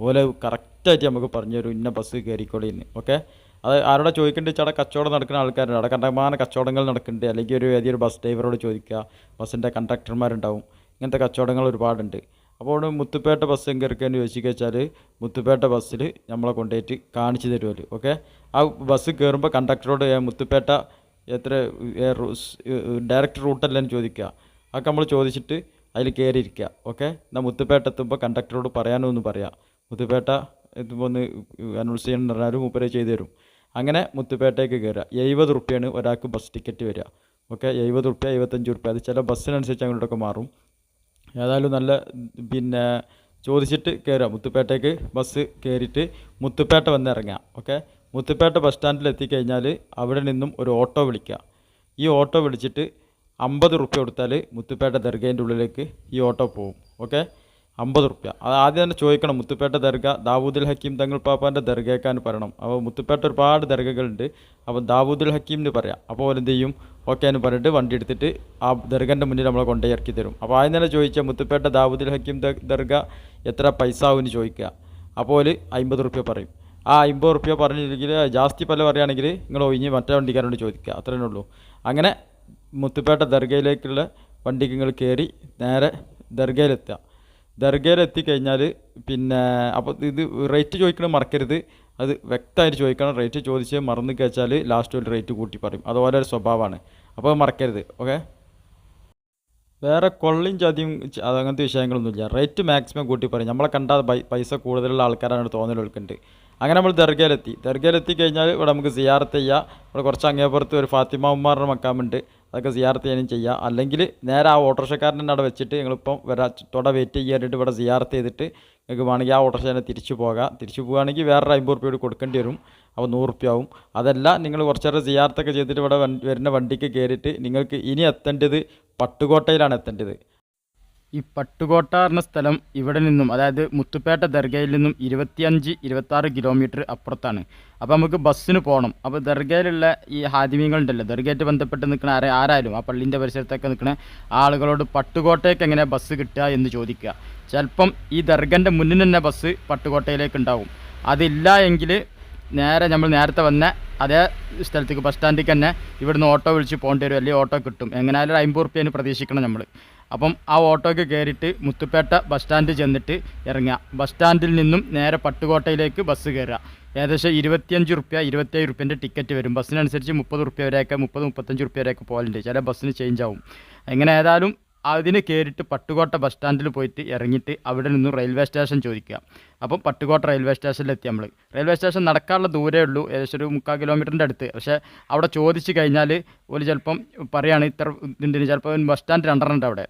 ഓല കറക്റ്റായിട്ട് നമുക്ക് പറഞ്ഞു തരും ഇന്ന ബസ് കയറിക്കോളിന്ന് ഓക്കെ അത് ആരോടെ ചോദിക്കേണ്ടി വെച്ചാൽ അവിടെ കച്ചവടം നടക്കുന്ന ആൾക്കാരുണ്ട്. അവിടെ കണ്ടമാന കച്ചവടങ്ങൾ നടക്കുന്നുണ്ട്. അല്ലെങ്കിൽ ഒരു ഏതൊരു ബസ് ഡ്രൈവറോട് ചോദിക്കുക ബസ്സിന്റെ കണ്ടക്ടർമാരുണ്ടാവും ഇങ്ങനത്തെ കച്ചവടങ്ങൾ ഒരുപാടുണ്ട്. അപ്പോൾ അവിടെ മുത്തുപേട്ട ബസ് എങ്കിറക്കാന്ന് ചോദിച്ചു വെച്ചാൽ മുത്തുപേട്ട ബസ്സിൽ നമ്മളെ കൊണ്ടുപോയിട്ട് കാണിച്ചു തരുമല്ലോ ഓക്കെ ആ ബസ് കയറുമ്പോൾ കണ്ടക്ടറോട് മുത്തുപേട്ട എത്ര ഡയറക്റ്റ് റൂട്ടല്ലെന്ന് ചോദിക്കുക അതൊക്കെ നമ്മൾ ചോദിച്ചിട്ട് അതിൽ കയറിയിരിക്കുക ഓക്കെ എന്നാൽ മുത്തുപേട്ട എത്തുമ്പോൾ കണ്ടക്ടറോട് പറയാനൊന്ന് പറയാം. മുത്തുപേട്ട എത്തുമ്പോൾ ഒന്ന് അനൗൺസ് ചെയ്യണം എന്ന് പറഞ്ഞാൽ മൂപ്പരെ ചെയ്തു തരും അങ്ങനെ മുത്തുപേട്ടയ്ക്ക് കയറുക എഴുപത് റുപ്യാണ് ഒരാൾക്ക് ബസ് ടിക്കറ്റ് വരിക ഓക്കെ എഴുപത് റുപ്യ എഴുപത്തഞ്ച് റുപ്യ. അത് ചില ബസ്സിനനുസരിച്ച് അങ്ങോട്ടൊക്കെ മാറും. ഏതായാലും നല്ല പിന്നെ ചോദിച്ചിട്ട് കയറുക മുത്തുപേട്ടയ്ക്ക് ബസ് കയറിയിട്ട് മുത്തുപേട്ട വന്ന് ഇറങ്ങുക ഓക്കെ? മുത്തുപ്പേട്ട ബസ് സ്റ്റാൻഡിൽ എത്തിക്കഴിഞ്ഞാൽ അവിടെ നിന്നും ഒരു ഓട്ടോ വിളിക്കുക. ഈ ഓട്ടോ വിളിച്ചിട്ട് അമ്പത് റുപ്യ കൊടുത്താൽ മുത്തുപേട്ട ദർഗേന്റെ ഉള്ളിലേക്ക് ഈ ഓട്ടോ പോകും ഓക്കെ? അമ്പത് റുപ്യ. അത് ആദ്യം തന്നെ ചോദിക്കണം മുത്തുപ്പേട്ട ദർഗ ദാവൂദുൽ ഹക്കീം തങ്ങൾ പാപ്പാന്റെ ദർഗേക്കാൻ പറയണം. അപ്പോൾ മുത്തുപ്പേട്ട ഒരുപാട് ദർഗകളുണ്ട്. അപ്പോൾ ദാവൂദുൽ ഹക്കീം എന്ന് പറയാം. അപ്പോൾ അവരെന്ത് ചെയ്യും? ഓക്കെ എന്ന് പറഞ്ഞിട്ട് വണ്ടി എടുത്തിട്ട് ആ ദർഗന്റെ മുന്നിൽ നമ്മളെ കൊണ്ടുപോയി ഇറക്കി തരും. അപ്പോൾ ആദ്യം തന്നെ ചോദിച്ചാൽ മുത്തുപ്പേട്ട ദാവൂദുൽ ഹക്കീം ദർഗ എത്ര പൈസ ആവും ചോദിക്കുക. അപ്പോൾ അമ്പത് റുപ്യ പറയും. ആ അമ്പത് റുപ്യ പറഞ്ഞില്ലെങ്കിൽ ജാസ്തി പല പറയുകയാണെങ്കിൽ നിങ്ങൾ ഒഴിഞ്ഞ് മറ്റേ വണ്ടിക്കാരോട് ചോദിക്കുക. അത്രേ ഉള്ളൂ. അങ്ങനെ മുത്തുപ്പേട്ട ദർഗയിലേക്കുള്ള വണ്ടിക്ക് നിങ്ങൾ കയറി നേരെ ദർഗയിലെത്തുക. ദർഗയിൽ എത്തിക്കഴിഞ്ഞാൽ പിന്നെ അപ്പോൾ ഇത് റേറ്റ് ചോദിക്കണം മറക്കരുത്. അത് വ്യക്തമായിട്ട് ചോദിക്കണം. റേറ്റ് ചോദിച്ച് മറന്നു കഴിച്ചാൽ ലാസ്റ്റ് ഒരു റേറ്റ് കൂട്ടി പറയും. അതുപോലെ ഒരു സ്വഭാവമാണ്. അപ്പോൾ മറക്കരുത്. ഓക്കെ വേറെ കൊള്ളിയും ചതിയും അങ്ങനത്തെ വിഷയങ്ങളൊന്നുമില്ല. റേറ്റ് മാക്സിമം കൂട്ടി പറയും. നമ്മളെ കണ്ടാൽ പൈസ കൂടുതലുള്ള ആൾക്കാരാണ് തോന്നൽ എടുക്കുന്നുണ്ട് അങ്ങനെ നമ്മൾ ദർഗയിലെത്തി. ദർഗയിലെത്തി കഴിഞ്ഞാൽ ഇവിടെ നമുക്ക് സിയാറത്ത് ചെയ്യാം. ഇവിടെ കുറച്ച് അങ്ങേപ്പുറത്ത് ഒരു ഫാത്തിമ മക്കാമുണ്ട്. അതൊക്കെ സിയാർത്ത് ചെയ്യാനും ചെയ്യാം. അല്ലെങ്കിൽ നേരെ ആ ഓട്ടോറിക്ഷക്കാരന്റെ അവിടെ വെച്ചിട്ട് ഞങ്ങളിപ്പം വരാ തൊട വെയിറ്റ് ചെയ്യാനായിട്ട് ഇവിടെ സിയാറത്ത് ചെയ്തിട്ട് നിങ്ങൾക്ക് വേണമെങ്കിൽ ആ ഓട്ടോറിക്ഷനെ തിരിച്ചു പോകാം. തിരിച്ചു പോകുകയാണെങ്കിൽ വേറൊരു അമ്പത് റുപ്യ കൂടി കൊടുക്കേണ്ടി വരും. അപ്പോൾ നൂറ് റുപ്യ ആവും. അതല്ല നിങ്ങൾ കുറച്ച് നേരം സിയാർത്തൊക്കെ ചെയ്തിട്ട് ഇവിടെ വരുന്ന വണ്ടിക്ക് കയറിയിട്ട് നിങ്ങൾക്ക് ഇനി എത്തേണ്ടത് പട്ടുകോട്ടയിലാണ് എത്തേണ്ടത്. ഈ പട്ടുകോട്ട എന്ന സ്ഥലം ഇവിടെ നിന്നും അതായത് മുത്തുപേട്ട ദർഗയിൽ നിന്നും ഇരുപത്തിയഞ്ച് ഇരുപത്താറ് കിലോമീറ്റർ അപ്പുറത്താണ്. അപ്പോൾ നമുക്ക് ബസ്സിന് പോകണം അപ്പോൾ ദർഗയിലുള്ള ഈ ഹാദിമീങ്ങളുണ്ടല്ലോ ദർഗയായിട്ട് ബന്ധപ്പെട്ട് നിൽക്കുന്ന ആരെ ആരായാലും ആ പള്ളിന്റെ പരിസരത്തൊക്കെ നിൽക്കുന്ന ആളുകളോട് പട്ടുകോട്ടയ്ക്ക് എങ്ങനെ ബസ് കിട്ടുക എന്ന് ചോദിക്കുക. ചിലപ്പം ഈ ദർഗന്റെ മുന്നിൽ തന്നെ ബസ് പട്ടുകോട്ടയിലേക്ക് ഉണ്ടാവും. അതില്ല എങ്കിൽ നേരെ നമ്മൾ നേരത്തെ വന്ന അതേ സ്ഥലത്തേക്ക് ബസ് സ്റ്റാൻഡിൽ തന്നെ ഇവിടുന്ന് ഓട്ടോ വിളിച്ച് പോകേണ്ടി വരും. അല്ലെങ്കിൽ ഓട്ടോ കിട്ടും. എങ്ങനെയായാലും ഒരു അമ്പത് പ്രതീക്ഷിക്കണം നമ്മൾ. അപ്പം ആ ഓട്ടോയ്ക്ക് കയറിയിട്ട് മുത്തുപേട്ട ബസ് സ്റ്റാൻഡ് ചെന്നിട്ട് ഇറങ്ങുക. ബസ് സ്റ്റാൻഡിൽ നിന്നും നേരെ പട്ടുകോട്ടയിലേക്ക് ബസ് കയറുക. ഏകദേശം ഇരുപത്തിയഞ്ച് റുപ്യ ഇരുപത്തേഴ് റുപ്യന്റെ ടിക്കറ്റ് വരും. ബസ്സിനനുസരിച്ച് മുപ്പത് റുപ്യ വരെയൊക്കെ മുപ്പത് മുപ്പത്തഞ്ച് റുപ്യ വരെയൊക്കെ പോകലുണ്ട്. ചില ബസ്സിന് ചേഞ്ച് ആവും. എങ്ങനെ ഏതായാലും അതിന് കയറിയിട്ട് പട്ടുകോട്ട ബസ് സ്റ്റാൻഡിൽ പോയിട്ട് ഇറങ്ങിയിട്ട് അവിടെ നിന്നും റെയിൽവേ സ്റ്റേഷൻ ചോദിക്കുക. അപ്പം പട്ടുകോട്ട റെയിൽവേ സ്റ്റേഷനിലെത്തി നമ്മൾ റെയിൽവേ സ്റ്റേഷൻ നടക്കാനുള്ള ദൂരേ ഉള്ളൂ. ഏകദേശം ഒരു മുക്കാൽ കിലോമീറ്ററിന്റെ അടുത്ത്. പക്ഷേ അവിടെ ചോദിച്ച് കഴിഞ്ഞാൽ ഒരു ചിലപ്പം പറയുകയാണ് ഇത്ര ഇതിന്റെ ചിലപ്പോൾ ബസ് സ്റ്റാൻഡ് രണ്ടെണ്ണം ഉണ്ട് അവിടെ.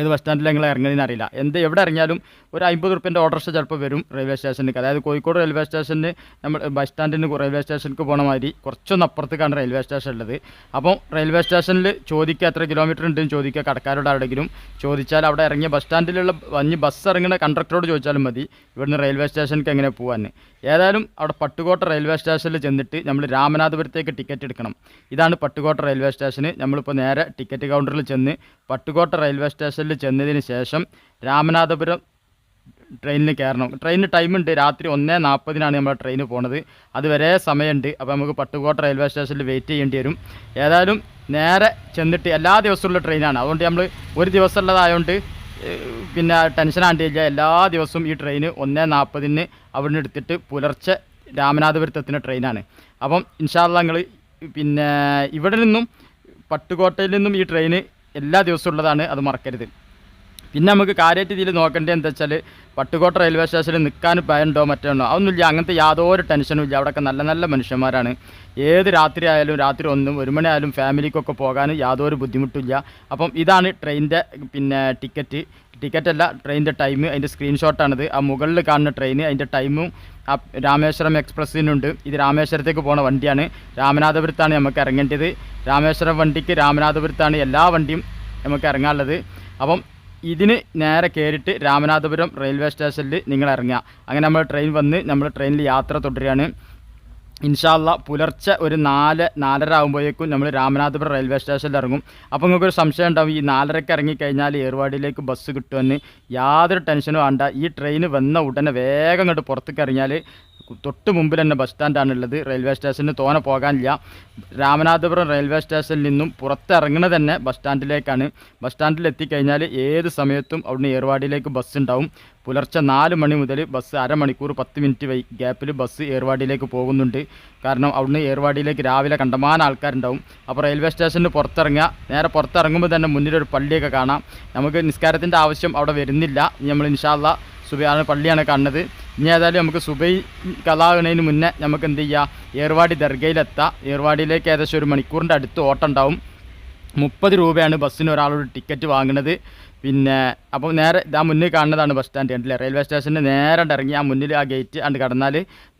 ഏത് ബസ് സ്റ്റാൻഡിൽ നിങ്ങൾ ഇറങ്ങുന്നതെന്ന് അറിയില്ല. എന്ത് എവിടെ ഇറങ്ങിയാലും ഒരു അമ്പത് റുപ്യന്റെ ഓട്ടോറിക്ഷ ചിലപ്പോൾ വരും റെയിൽവേ സ്റ്റേഷനിലേക്ക് അതായത് കോഴിക്കോട് റെയിൽവേ സ്റ്റേഷന് നമ്മൾ ബസ് സ്റ്റാൻഡിന് റെയിൽവേ സ്റ്റേഷനിലേക്ക് പോകുന്ന മാതിരി കുറച്ചൊന്ന് അപ്പുറത്തേക്കാണ് റെയിൽവേ സ്റ്റേഷൻ ഉള്ളത്. അപ്പോൾ റെയിൽവേ സ്റ്റേഷനിൽ ചോദിക്കുക എത്ര കിലോമീറ്റർ ഉണ്ടെന്ന് ചോദിക്കുക കടക്കാരോട് ആരുടെങ്കിലും ചോദിച്ചാൽ അവിടെ ഇറങ്ങിയ ബസ് സ്റ്റാൻഡിലുള്ള വഞ്ഞ് ബസ് ഇറങ്ങുന്ന കണ്ടക്ടറോട് ചോദിച്ചാലും മതി. ഇവിടുന്ന് റെയിൽവേ സ്റ്റേഷനിലേക്ക് എങ്ങനെ പോകാൻ ഏതായാലും അവിടെ പട്ടുകോട്ട റെയിൽവേ സ്റ്റേഷനിൽ ചെന്നിട്ട് നമ്മൾ രാമനാഥപുരത്തേക്ക് ടിക്കറ്റ് എടുക്കണം. ഇതാണ് പട്ടുകോട്ട റെയിൽവേ സ്റ്റേഷന്. നമ്മളിപ്പോൾ നേരെ ടിക്കറ്റ് കൗണ്ടറിൽ ചെന്ന് പട്ടുകോട്ട റെയിൽവേ സ്റ്റേഷനിൽ ചെന്നതിന് ശേഷം രാമനാഥപുരം ട്രെയിനിൽ കയറണം. ട്രെയിനിന് ടൈമുണ്ട് രാത്രി ഒന്നേ നാൽപ്പതിനാണ് നമ്മൾ ട്രെയിന് പോണത്. അതുവരെ സമയമുണ്ട്. അപ്പോൾ നമുക്ക് പട്ടുകോട്ട റെയിൽവേ സ്റ്റേഷനിൽ വെയിറ്റ് ചെയ്യേണ്ടി വരും. ഏതായാലും നേരെ ചെന്നിട്ട് എല്ലാ ദിവസമുള്ള ട്രെയിനാണ് അതുകൊണ്ട് നമ്മൾ ഒരു ദിവസമുള്ളതായതുകൊണ്ട് പിന്നെ ടെൻഷൻ ആണ്ടിയില്ല എല്ലാ ദിവസവും ഈ ട്രെയിന് ഒന്നേ നാൽപ്പതിന് അവിടുന്ന് എടുത്തിട്ട് പുലർച്ചെ രാമനാഥപുരത്തെത്തുന്ന ട്രെയിനാണ്. അപ്പം ഇൻഷാല്ല നിങ്ങൾ പിന്നെ ഇവിടെ നിന്നും പട്ടുകോട്ടയിൽ നിന്നും ഈ ട്രെയിന് എല്ലാ ദിവസവും ഉള്ളതാണ് അത് മറക്കരുത്. പിന്നെ നമുക്ക് കാര്യമായിട്ട് ഇതിൽ നോക്കേണ്ടത് എന്താ വെച്ചാൽ പട്ടുകോട്ട റെയിൽവേ സ്റ്റേഷനിൽ നിൽക്കാൻ ഭയമുണ്ടോ മറ്റോ ഉണ്ടോ അതൊന്നുമില്ല അങ്ങനത്തെ യാതൊരു ടെൻഷനും ഇല്ല. അവിടെയൊക്കെ നല്ല നല്ല മനുഷ്യന്മാരാണ്. ഏത് രാത്രി ആയാലും രാത്രി ഒന്നും ഒരു മണി ആയാലും ഫാമിലിക്കൊക്കെ പോകാൻ യാതൊരു ബുദ്ധിമുട്ടില്ല അപ്പം ഇതാണ് ട്രെയിനിന്റെ പിന്നെ ടിക്കറ്റ്. ടിക്കറ്റ് അല്ല ട്രെയിനിന്റെ ടൈം അതിന്റെ സ്ക്രീൻഷോട്ടാണിത് ആ മുകളിൽ കാണുന്ന ട്രെയിൻ അതിന്റെ ടൈമും ആ രാമേശ്വരം എക്സ്പ്രസ്സിനുണ്ട് ഇത് രാമേശ്വരത്തേക്ക് പോണ വണ്ടിയാണ്. രാമനാഥപുരത്താണ് നമുക്ക് ഇറങ്ങേണ്ടത്. രാമേശ്വരം വണ്ടിക്ക് രാമനാഥപുരത്താണ് എല്ലാ വണ്ടിയും നമുക്ക് ഇറങ്ങാനുള്ളത്. അപ്പം ഇതിന് നേരെ കയറിയിട്ട് രാമനാഥപുരം റെയിൽവേ സ്റ്റേഷനിൽ നിങ്ങൾ ഇറങ്ങുക അങ്ങനെ നമ്മൾ ട്രെയിൻ വന്ന് നമ്മൾ ട്രെയിനിൽ യാത്ര തുടരുകയാണ്. ഇൻഷാല്ല പുലർച്ചെ ഒരു നാല് നാലര ആകുമ്പോഴേക്കും നമ്മൾ രാമനാഥപുരം റെയിൽവേ സ്റ്റേഷനിൽ ഇറങ്ങും. അപ്പോൾ നിങ്ങൾക്കൊരു സംശയം ഉണ്ടാവും ഈ നാലരയ്ക്ക് ഇറങ്ങിക്കഴിഞ്ഞാൽ ഏർവാടിയിലേക്ക് ബസ് കിട്ടുമെന്ന്. യാതൊരു ടെൻഷനും വേണ്ട. ഈ ട്രെയിൻ വന്ന ഉടനെ വേഗം ഇങ്ങോട്ട് പുറത്തേക്ക് ഇറങ്ങിയാൽ തൊട്ട് മുമ്പിൽ തന്നെ ബസ് സ്റ്റാൻഡാണ് ഉള്ളത് റെയിൽവേ സ്റ്റേഷനിൽ തോനെ പോകാനില്ല. രാമനാഥപുരം റെയിൽവേ സ്റ്റേഷനിൽ നിന്നും പുറത്തിറങ്ങുന്നത് തന്നെ ബസ് സ്റ്റാൻഡിലേക്കാണ്. ബസ് സ്റ്റാൻഡിൽ എത്തിക്കഴിഞ്ഞാൽ ഏത് സമയത്തും അവിടുന്ന് ഏർവാടിയിലേക്ക് ബസ് ഉണ്ടാവും. പുലർച്ചെ നാല് മണി മുതൽ ബസ് അരമണിക്കൂർ പത്ത് മിനിറ്റ് വൈ ഗ്യാപ്പിൽ ബസ് ഏർവാടിയിലേക്ക് പോകുന്നുണ്ട്. കാരണം അവിടുന്ന് ഏർവാടിയിലേക്ക് രാവിലെ കണ്ടമാനം ആൾക്കാരുണ്ടാവും. അപ്പോൾ റെയിൽവേ സ്റ്റേഷനിൽ പുറത്തിറങ്ങുക. നേരെ പുറത്തിറങ്ങുമ്പോൾ തന്നെ മുന്നിലൊരു പള്ളിയൊക്കെ കാണാം. നമുക്ക് നിസ്കാരത്തിന്റെ ആവശ്യം അവിടെ വരുന്നില്ല. നമ്മൾ ഇൻഷാല്ല സുബിയാണ് പള്ളിയാണ് കാണുന്നത്. ഇനി ഏതായാലും നമുക്ക് സുബൈ കലാകണതിന് മുന്നേ നമുക്ക് എന്ത് ചെയ്യാം? ഏർവാടി ദർഗയിലെത്താം. ഏർവാടിയിലേക്ക് ഏകദേശം ഒരു മണിക്കൂറിന്റെ അടുത്ത് ഓട്ടം ഉണ്ടാവും. മുപ്പത് രൂപയാണ് ബസ്സിന് ഒരാളോട് ടിക്കറ്റ് വാങ്ങുന്നത്. പിന്നെ അപ്പോൾ നേരെ ഇതാ മുന്നിൽ കാണുന്നതാണ് ബസ് സ്റ്റാൻഡ് കണ്ടില്ലേ റെയിൽവേ സ്റ്റേഷന്റെ നേരെ ഇറങ്ങി ആ മുന്നിൽ ആ ഗേറ്റ് അണ്ട് കടന്നാൽ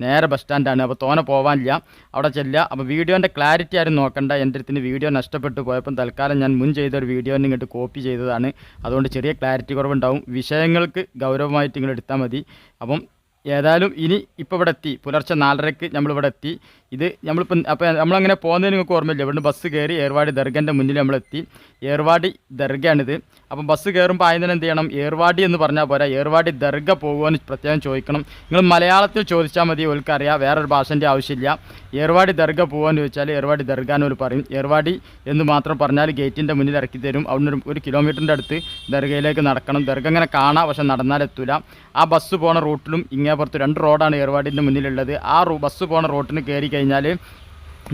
നേരെ ബസ് സ്റ്റാൻഡാണ്. അപ്പോൾ തോനെ പോകാനില്ല അവിടെ ചെല്ലുക. അപ്പോൾ വീഡിയോന്റെ ക്ലാരിറ്റി ആരും നോക്കണ്ട. എന്റെ അടുത്തിന് വീഡിയോ നഷ്ടപ്പെട്ടു പോയപ്പം തൽക്കാലം ഞാൻ മുൻ ചെയ്ത ഒരു വീഡിയോ ഇങ്ങോട്ട് കോപ്പി ചെയ്തതാണ്. അതുകൊണ്ട് ചെറിയ ക്ലാരിറ്റി കുറവുണ്ടാവും. വിഷയങ്ങൾക്ക് ഗൗരവമായിട്ട് നിങ്ങൾ എടുത്താൽ മതി. അപ്പം ഏതായാലും ഇനി ഇപ്പോൾ ഇവിടെ എത്തി. പുലർച്ചെ നാലരയ്ക്ക് നമ്മളിവിടെ എത്തി. ഇത് നമ്മളിപ്പം അപ്പോൾ നമ്മളങ്ങനെ പോകുന്നതിന് നിങ്ങൾക്ക് ഓർമ്മയില്ല? ഇവിടുന്ന് ബസ് കയറി ഏർവാടി ദർഗന്റെ മുന്നിൽ നമ്മളെത്തി. ഏർവാടി ദർഗയാണിത്. അപ്പം ബസ് കയറുമ്പോൾ ആയതിനെ എന്ത് ചെയ്യണം? ഏർവാടി എന്ന് പറഞ്ഞാൽ പോരാ. ഏർവാടി ദർഗ പോകുമെന്ന് പ്രത്യേകം ചോദിക്കണം. നിങ്ങൾ മലയാളത്തിൽ ചോദിച്ചാൽ മതി ഓൽക്കറിയാം വേറൊരു ഭാഷന്റെ ആവശ്യമില്ല. ഏർവാടി ദർഗ പോകുമെന്ന് ചോദിച്ചാൽ ഏർവാടി ദർഗ എന്ന് പറയും. ഏർവാടി എന്ന് മാത്രം പറഞ്ഞാൽ ഗേറ്റിന്റെ മുന്നിൽ ഇറക്കി തരും. അവിടെ ഒരു- ഒരു കിലോമീറ്ററിന്റെ അടുത്ത് ദർഗയിലേക്ക് നടക്കണം. ദർഗ ഇങ്ങനെ കാണാം പക്ഷെ നടന്നാൽ എത്തൂല. ആ ബസ് പോണ റൂട്ടിലും ഇങ്ങേപ്പുറത്ത് രണ്ട് റോഡാണ് ഏർവാടിന്റെ മുന്നിലുള്ളത്. ആ ബസ് പോണ റൂട്ടിന് കയറി കഴിഞ്ഞാൽ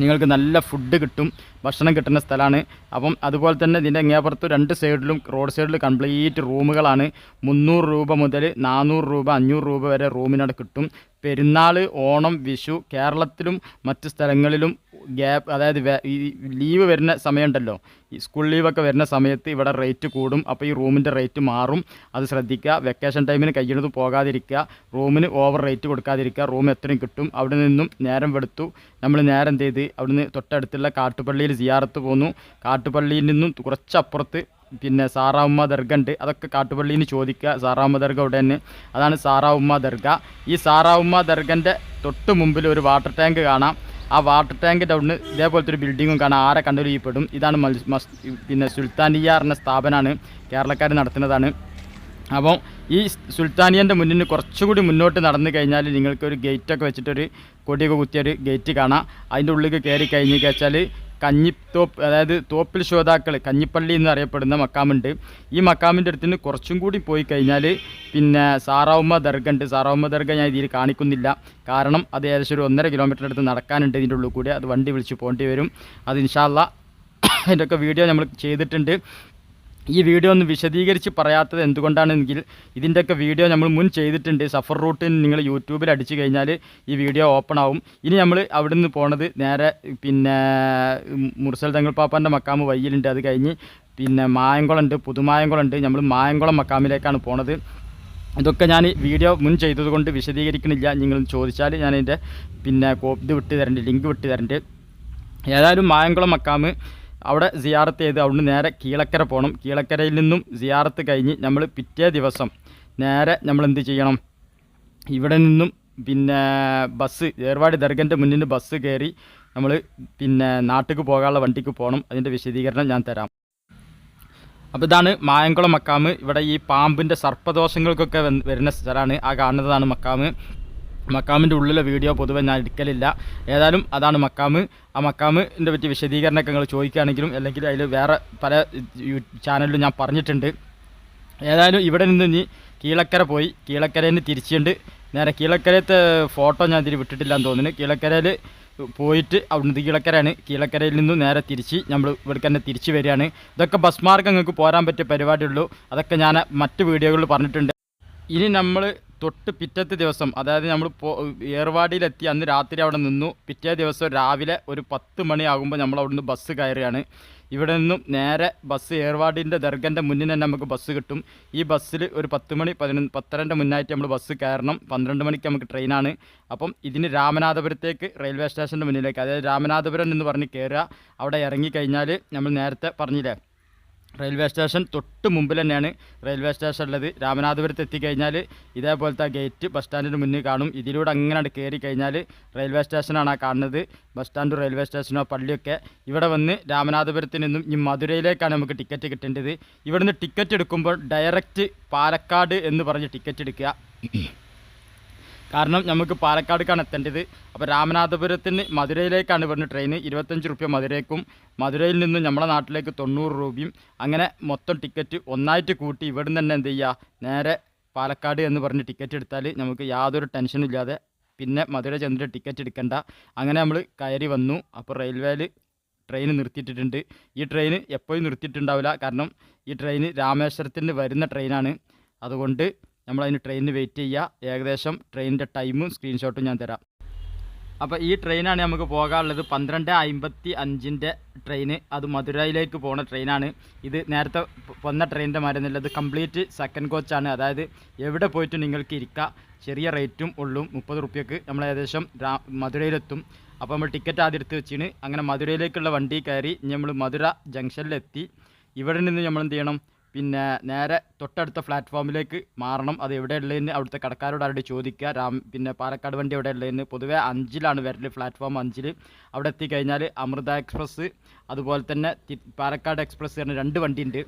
നിങ്ങൾക്ക് നല്ല ഫുഡ് കിട്ടും ഭക്ഷണം കിട്ടുന്ന സ്ഥലമാണ്. അപ്പം അതുപോലെ തന്നെ ഇതിന്റെ ഇങ്ങേപ്പുറത്ത് രണ്ട് സൈഡിലും റോഡ് സൈഡിൽ കംപ്ലീറ്റ് റൂമുകളാണ് മുന്നൂറ് രൂപ മുതൽ നാനൂറ് രൂപ അഞ്ഞൂറ് രൂപ വരെ റൂമിനവിടെ കിട്ടും. പെരുന്നാൾ ഓണം വിഷു കേരളത്തിലും മറ്റു സ്ഥലങ്ങളിലും ഗ്യാപ്പ് അതായത് ഈ ലീവ് വരുന്ന സമയമുണ്ടല്ലോ. ഈ സ്കൂൾ ലീവൊക്കെ വരുന്ന സമയത്ത് ഇവിടെ റേറ്റ് കൂടും. അപ്പോൾ ഈ റൂമിന്റെ റേറ്റ് മാറും. അത് ശ്രദ്ധിക്കുക. വെക്കേഷൻ ടൈമിന് കഴിയുന്നത് പോകാതിരിക്കുക. റൂമിന് ഓവർ റേറ്റ് കൊടുക്കാതിരിക്കുക. റൂം എത്രയും കിട്ടും. അവിടെ നിന്നും നേരം വെടുത്തു നമ്മൾ നേരം എന്ത് ചെയ്ത് അവിടുന്ന് തൊട്ടടുത്തുള്ള കാട്ടുപള്ളിയിൽ സിയാറത്ത് പോന്നു. കാട്ടുപള്ളിയിൽ നിന്നും കുറച്ചപ്പുറത്ത് പിന്നെ സാറാവുമ്മ ദർഗ ഉണ്ട്. അതൊക്കെ കാട്ടുപള്ളിയിൽ ചോദിക്കുക. സാറാവുമ്മ ദർഗ അവിടെ തന്നെ അതാണ് ഉമ്മ ദർഗ. ഈ സാറാവുമ്മ ദർഗന്റെ തൊട്ട് മുമ്പിൽ ഒരു വാട്ടർ ടാങ്ക് കാണാം. ആ വാട്ടർ ടാങ്കിന്റെ അവിടുന്ന് ഇതേപോലത്തെ ഒരു ബിൽഡിങ്ങും കാണാം. ആരെ കണ്ടുപിടിക്കപ്പെടും ഇതാണ് പിന്നെ സുൽത്താനിയ എന്ന സ്ഥാപനമാണ് കേരളക്കാർ നടത്തുന്നതാണ്. അപ്പം ഈ സുൽത്താനിയന്റെ മുന്നിൽ നിന്ന് കുറച്ചുകൂടി മുന്നോട്ട് നടന്നു കഴിഞ്ഞാൽ നിങ്ങൾക്ക് ഒരു ഗേറ്റൊക്കെ വെച്ചിട്ടൊരു കൊടിയൊക്കെ കുത്തിയൊരു ഗേറ്റ് കാണാം. അതിന്റെ ഉള്ളിലേക്ക് കയറി കഴിഞ്ഞ് വെച്ചാൽ കഞ്ഞിത്തോപ്പ് അതായത് തോപ്പിൽ ശ്രോതാക്കൾ കഞ്ഞിപ്പള്ളി എന്ന് അറിയപ്പെടുന്ന മക്കാമുണ്ട്. ഈ മക്കാമിന്റെ അടുത്ത് നിന്ന് കുറച്ചും കൂടി പോയി കഴിഞ്ഞാൽ പിന്നെ സാറാവുമ്മ ദർഗ ഉണ്ട്. സാറാവുമ്മ ദർഗ ഞാൻ ഇതിൽ കാണിക്കുന്നില്ല. കാരണം അത് ഏകദേശം ഒരു ഒന്നര കിലോമീറ്റർ അടുത്ത് നടക്കാനുണ്ട് ഇതിന്റെ ഉള്ളിൽ കൂടി. അത് വണ്ടി വിളിച്ച് പോകേണ്ടി വരും. അത് ഇൻഷാല്ല അതിന്റെയൊക്കെ [coughs] വീഡിയോ നമ്മൾ ചെയ്തിട്ടുണ്ട്. ഈ വീഡിയോ ഒന്ന് വിശദീകരിച്ച് പറയാത്തത് എന്തുകൊണ്ടാണെങ്കിൽ ഇതിന്റെയൊക്കെ വീഡിയോ നമ്മൾ മുൻ ചെയ്തിട്ടുണ്ട്. സഫർ റൂട്ടിൽ നിങ്ങൾ യൂട്യൂബിൽ അടിച്ചു കഴിഞ്ഞാൽ ഈ വീഡിയോ ഓപ്പൺ ആവും. ഇനി നമ്മൾ അവിടെ നിന്ന് പോണത് നേരെ പിന്നെ മുർസൽ തങ്ങൾ പാപ്പാന്റെ മക്കാമ് വയ്യിലുണ്ട് അത് കഴിഞ്ഞ് പിന്നെ മായംകുളമുണ്ട് പുതുമായംകുളമുണ്ട്. നമ്മൾ മായംകുളം മക്കാമിലേക്കാണ് പോണത്. ഇതൊക്കെ ഞാൻ വീഡിയോ മുൻ ചെയ്തതുകൊണ്ട് വിശദീകരിക്കണില്ല. നിങ്ങൾ ചോദിച്ചാൽ ഞാൻ ഇതിന്റെ പിന്നെ കോപ്പ് വിട്ട് തരണ്ട് ലിങ്ക് വിട്ട് തരണ്ട്. ഏതായാലും മായംകുളം മക്കാമ് അവിടെ സിയാറത്ത് ചെയ്ത് അവിടുന്ന് നേരെ കീളക്കര പോകണം കീളക്കരയിൽ നിന്നും സിയാറത്ത് കഴിഞ്ഞ് നമ്മൾ പിറ്റേ ദിവസം നേരെ നമ്മൾ എന്ത് ചെയ്യണം? ഇവിടെ നിന്നും പിന്നെ ബസ് ഏർവാടി ദർഗന്റെ മുന്നിൽ ബസ് കയറി നമ്മൾ പിന്നെ നാട്ടിൽ പോകാനുള്ള വണ്ടിക്ക് പോകണം അതിന്റെ വിശദീകരണം ഞാൻ തരാം. അപ്പോൾ ഇതാണ് മായംകുളം മക്കാമ്. ഇവിടെ ഈ പാമ്പിന്റെ സർപ്പദോഷങ്ങൾക്കൊക്കെ വരുന്ന സ്ഥലമാണ്. ആ കാണുന്നതാണ് മക്കാമ്. മക്കാമിന്റെ ഉള്ളിലെ വീഡിയോ പൊതുവെ ഞാൻ എടുക്കലില്ല. ഏതായാലും അതാണ് മക്കാമ്. ആ മക്കാമിന്റെ പറ്റി വിശദീകരണമൊക്കെ നിങ്ങൾ ചോദിക്കുകയാണെങ്കിലും അല്ലെങ്കിൽ അതിൽ വേറെ പല ചാനലിലും ഞാൻ പറഞ്ഞിട്ടുണ്ട്. ഏതായാലും ഇവിടെ നിന്ന് ഇനി കീളക്കര പോയി. കീളക്കരയിൽ നിന്ന് തിരിച്ചുണ്ട് നേരെ കീളക്കരത്തെ ഫോട്ടോ ഞാൻ ഇതിൽ വിട്ടിട്ടില്ല എന്ന് തോന്നുന്നു. കീളക്കരയിൽ പോയിട്ട് അവിടുന്ന് കീളക്കരയാണ് കീളക്കരയിൽ നിന്നും നേരെ തിരിച്ച് നമ്മൾ ഇവിടേക്ക് തന്നെ തിരിച്ച് വരികയാണ്. ഇതൊക്കെ ബസ് മാർഗം നിങ്ങൾക്ക് പോരാൻ പറ്റിയ പരിപാടിയുള്ളൂ. അതൊക്കെ ഞാൻ മറ്റ് വീഡിയോകളിൽ പറഞ്ഞിട്ടുണ്ട്. ഇനി നമ്മൾ തൊട്ട് പിറ്റത്തെ ദിവസം അതായത് നമ്മൾ ഏർവാടിയിലെത്തി അന്ന് രാത്രി അവിടെ നിന്നു. പിറ്റേ ദിവസം രാവിലെ ഒരു പത്ത് മണിയാകുമ്പോൾ നമ്മൾ അവിടെ നിന്ന് ബസ് കയറുകയാണ്. ഇവിടെ നിന്നും നേരെ ബസ് ഏർവാടിന്റെ ദർഗന്റെ മുന്നിൽ തന്നെ നമുക്ക് ബസ് കിട്ടും. ഈ ബസ്സിൽ ഒരു പത്ത് മണി പതിനൊന്ന് പത്തരന്റെ മുന്നായിട്ട് നമ്മൾ ബസ് കയറണം. പന്ത്രണ്ട് മണിക്ക് നമുക്ക് ട്രെയിനാണ്. അപ്പം ഇതിന് രാമനാഥപുരത്തേക്ക് റെയിൽവേ സ്റ്റേഷന്റെ മുന്നിലേക്ക് അതായത് രാമനാഥപുരം എന്ന് പറഞ്ഞ് കയറുക. അവിടെ ഇറങ്ങിക്കഴിഞ്ഞാൽ നമ്മൾ നേരത്തെ പറഞ്ഞില്ലേ? റെയിൽവേ സ്റ്റേഷൻ തൊട്ട് മുമ്പിൽ തന്നെയാണ് റെയിൽവേ സ്റ്റേഷൻ ഉള്ളത്. രാമനാഥപുരത്ത് എത്തിക്കഴിഞ്ഞാൽ ഇതേപോലത്തെ ഗേറ്റ് ബസ് സ്റ്റാൻഡിന് മുന്നിൽ കാണും. ഇതിലൂടെ അങ്ങനെ കയറി കഴിഞ്ഞാൽ റെയിൽവേ സ്റ്റേഷനാണ് ആ കാണുന്നത്. ബസ് സ്റ്റാൻഡും റെയിൽവേ സ്റ്റേഷനോ പള്ളിയൊക്കെ ഇവിടെ വന്ന് രാമനാഥപുരത്ത് നിന്നും ഈ മധുരയിലേക്കാണ് നമുക്ക് ടിക്കറ്റ് കിട്ടേണ്ടത്. ഇവിടുന്ന് ടിക്കറ്റ് എടുക്കുമ്പോൾ ഡയറക്റ്റ് പാലക്കാട് എന്ന് പറഞ്ഞ് ടിക്കറ്റ് എടുക്കുക. കാരണം നമുക്ക് പാലക്കാടേക്കാണ് എത്തേണ്ടത്. അപ്പോൾ രാമനാഥപുരത്തിന് മധുരയിലേക്കാണ് ഇവിടുന്ന് ട്രെയിൻ ഇരുപത്തഞ്ച് റുപ്യ മധുരയ്ക്കും. മധുരയിൽ നിന്ന് നമ്മുടെ നാട്ടിലേക്ക് തൊണ്ണൂറ് രൂപയും. അങ്ങനെ മൊത്തം ടിക്കറ്റ് ഒന്നായിട്ട് കൂട്ടി ഇവിടുന്ന് തന്നെ എന്ത് ചെയ്യുക? നേരെ പാലക്കാട് എന്ന് പറഞ്ഞ് ടിക്കറ്റ് എടുത്താൽ നമുക്ക് യാതൊരു ടെൻഷനും ഇല്ലാതെ പിന്നെ മധുര ചെന്നിട്ട് ടിക്കറ്റ് എടുക്കേണ്ട. അങ്ങനെ നമ്മൾ കയറി വന്നു. അപ്പോൾ റെയിൽവേയിൽ ട്രെയിൻ നിർത്തിയിട്ടിട്ടുണ്ട്. ഈ ട്രെയിൻ എപ്പോഴും നിർത്തിയിട്ടുണ്ടാവില്ല. കാരണം ഈ ട്രെയിൻ രാമേശ്വരത്തിന് വരുന്ന ട്രെയിനാണ് അതുകൊണ്ട് നമ്മൾ അതിന് ട്രെയിനിന് വെയിറ്റ് ചെയ്യുക ഏകദേശം ട്രെയിനിന്റെ ടൈമും സ്ക്രീൻഷോട്ടും ഞാൻ തരാം. അപ്പോൾ ഈ ട്രെയിനാണ് നമുക്ക് പോകാനുള്ളത്. പന്ത്രണ്ട് അമ്പത്തി അഞ്ചിന്റെ ട്രെയിന് അത് മധുരയിലേക്ക് പോണ ട്രെയിനാണ് ഇത് നേരത്തെ വന്ന ട്രെയിനിന്റെ മരുന്നുള്ളത് കംപ്ലീറ്റ് സെക്കൻഡ് കോച്ചാണ് അതായത് എവിടെ പോയിട്ട് നിങ്ങൾക്ക് ഇരിക്കുക ചെറിയ റേറ്റും ഉള്ളൂ. മുപ്പത് റുപ്യക്ക് നമ്മൾ ഏകദേശം മധുരയിലെത്തും. അപ്പോൾ നമ്മൾ ടിക്കറ്റ് ആദ്യം എടുത്ത് വെച്ചിന്. അങ്ങനെ മധുരയിലേക്കുള്ള വണ്ടി കയറി നമ്മൾ മധുര ജംഗ്ഷനിലെത്തി ഇവിടെ നിന്ന് നമ്മൾ എന്ത് ചെയ്യണം? പിന്നെ നേരെ തൊട്ടടുത്ത പ്ലാറ്റ്ഫോമിലേക്ക് മാറണം. അത് എവിടെ ഉള്ളതെന്ന് അവിടുത്തെ കടക്കാരോട് ആരോട് ചോദിക്കുക. രാം പിന്നെ പാലക്കാട് വണ്ടി എവിടെ ഉള്ളതെന്ന്. പൊതുവേ അഞ്ചിലാണ് വരൽ പ്ലാറ്റ്ഫോം അഞ്ചിൽ അവിടെ എത്തിക്കഴിഞ്ഞാൽ അമൃത എക്സ്പ്രസ് അതുപോലെ തന്നെ പാലക്കാട് എക്സ്പ്രസ് പറഞ്ഞ രണ്ട് വണ്ടിയുണ്ട്.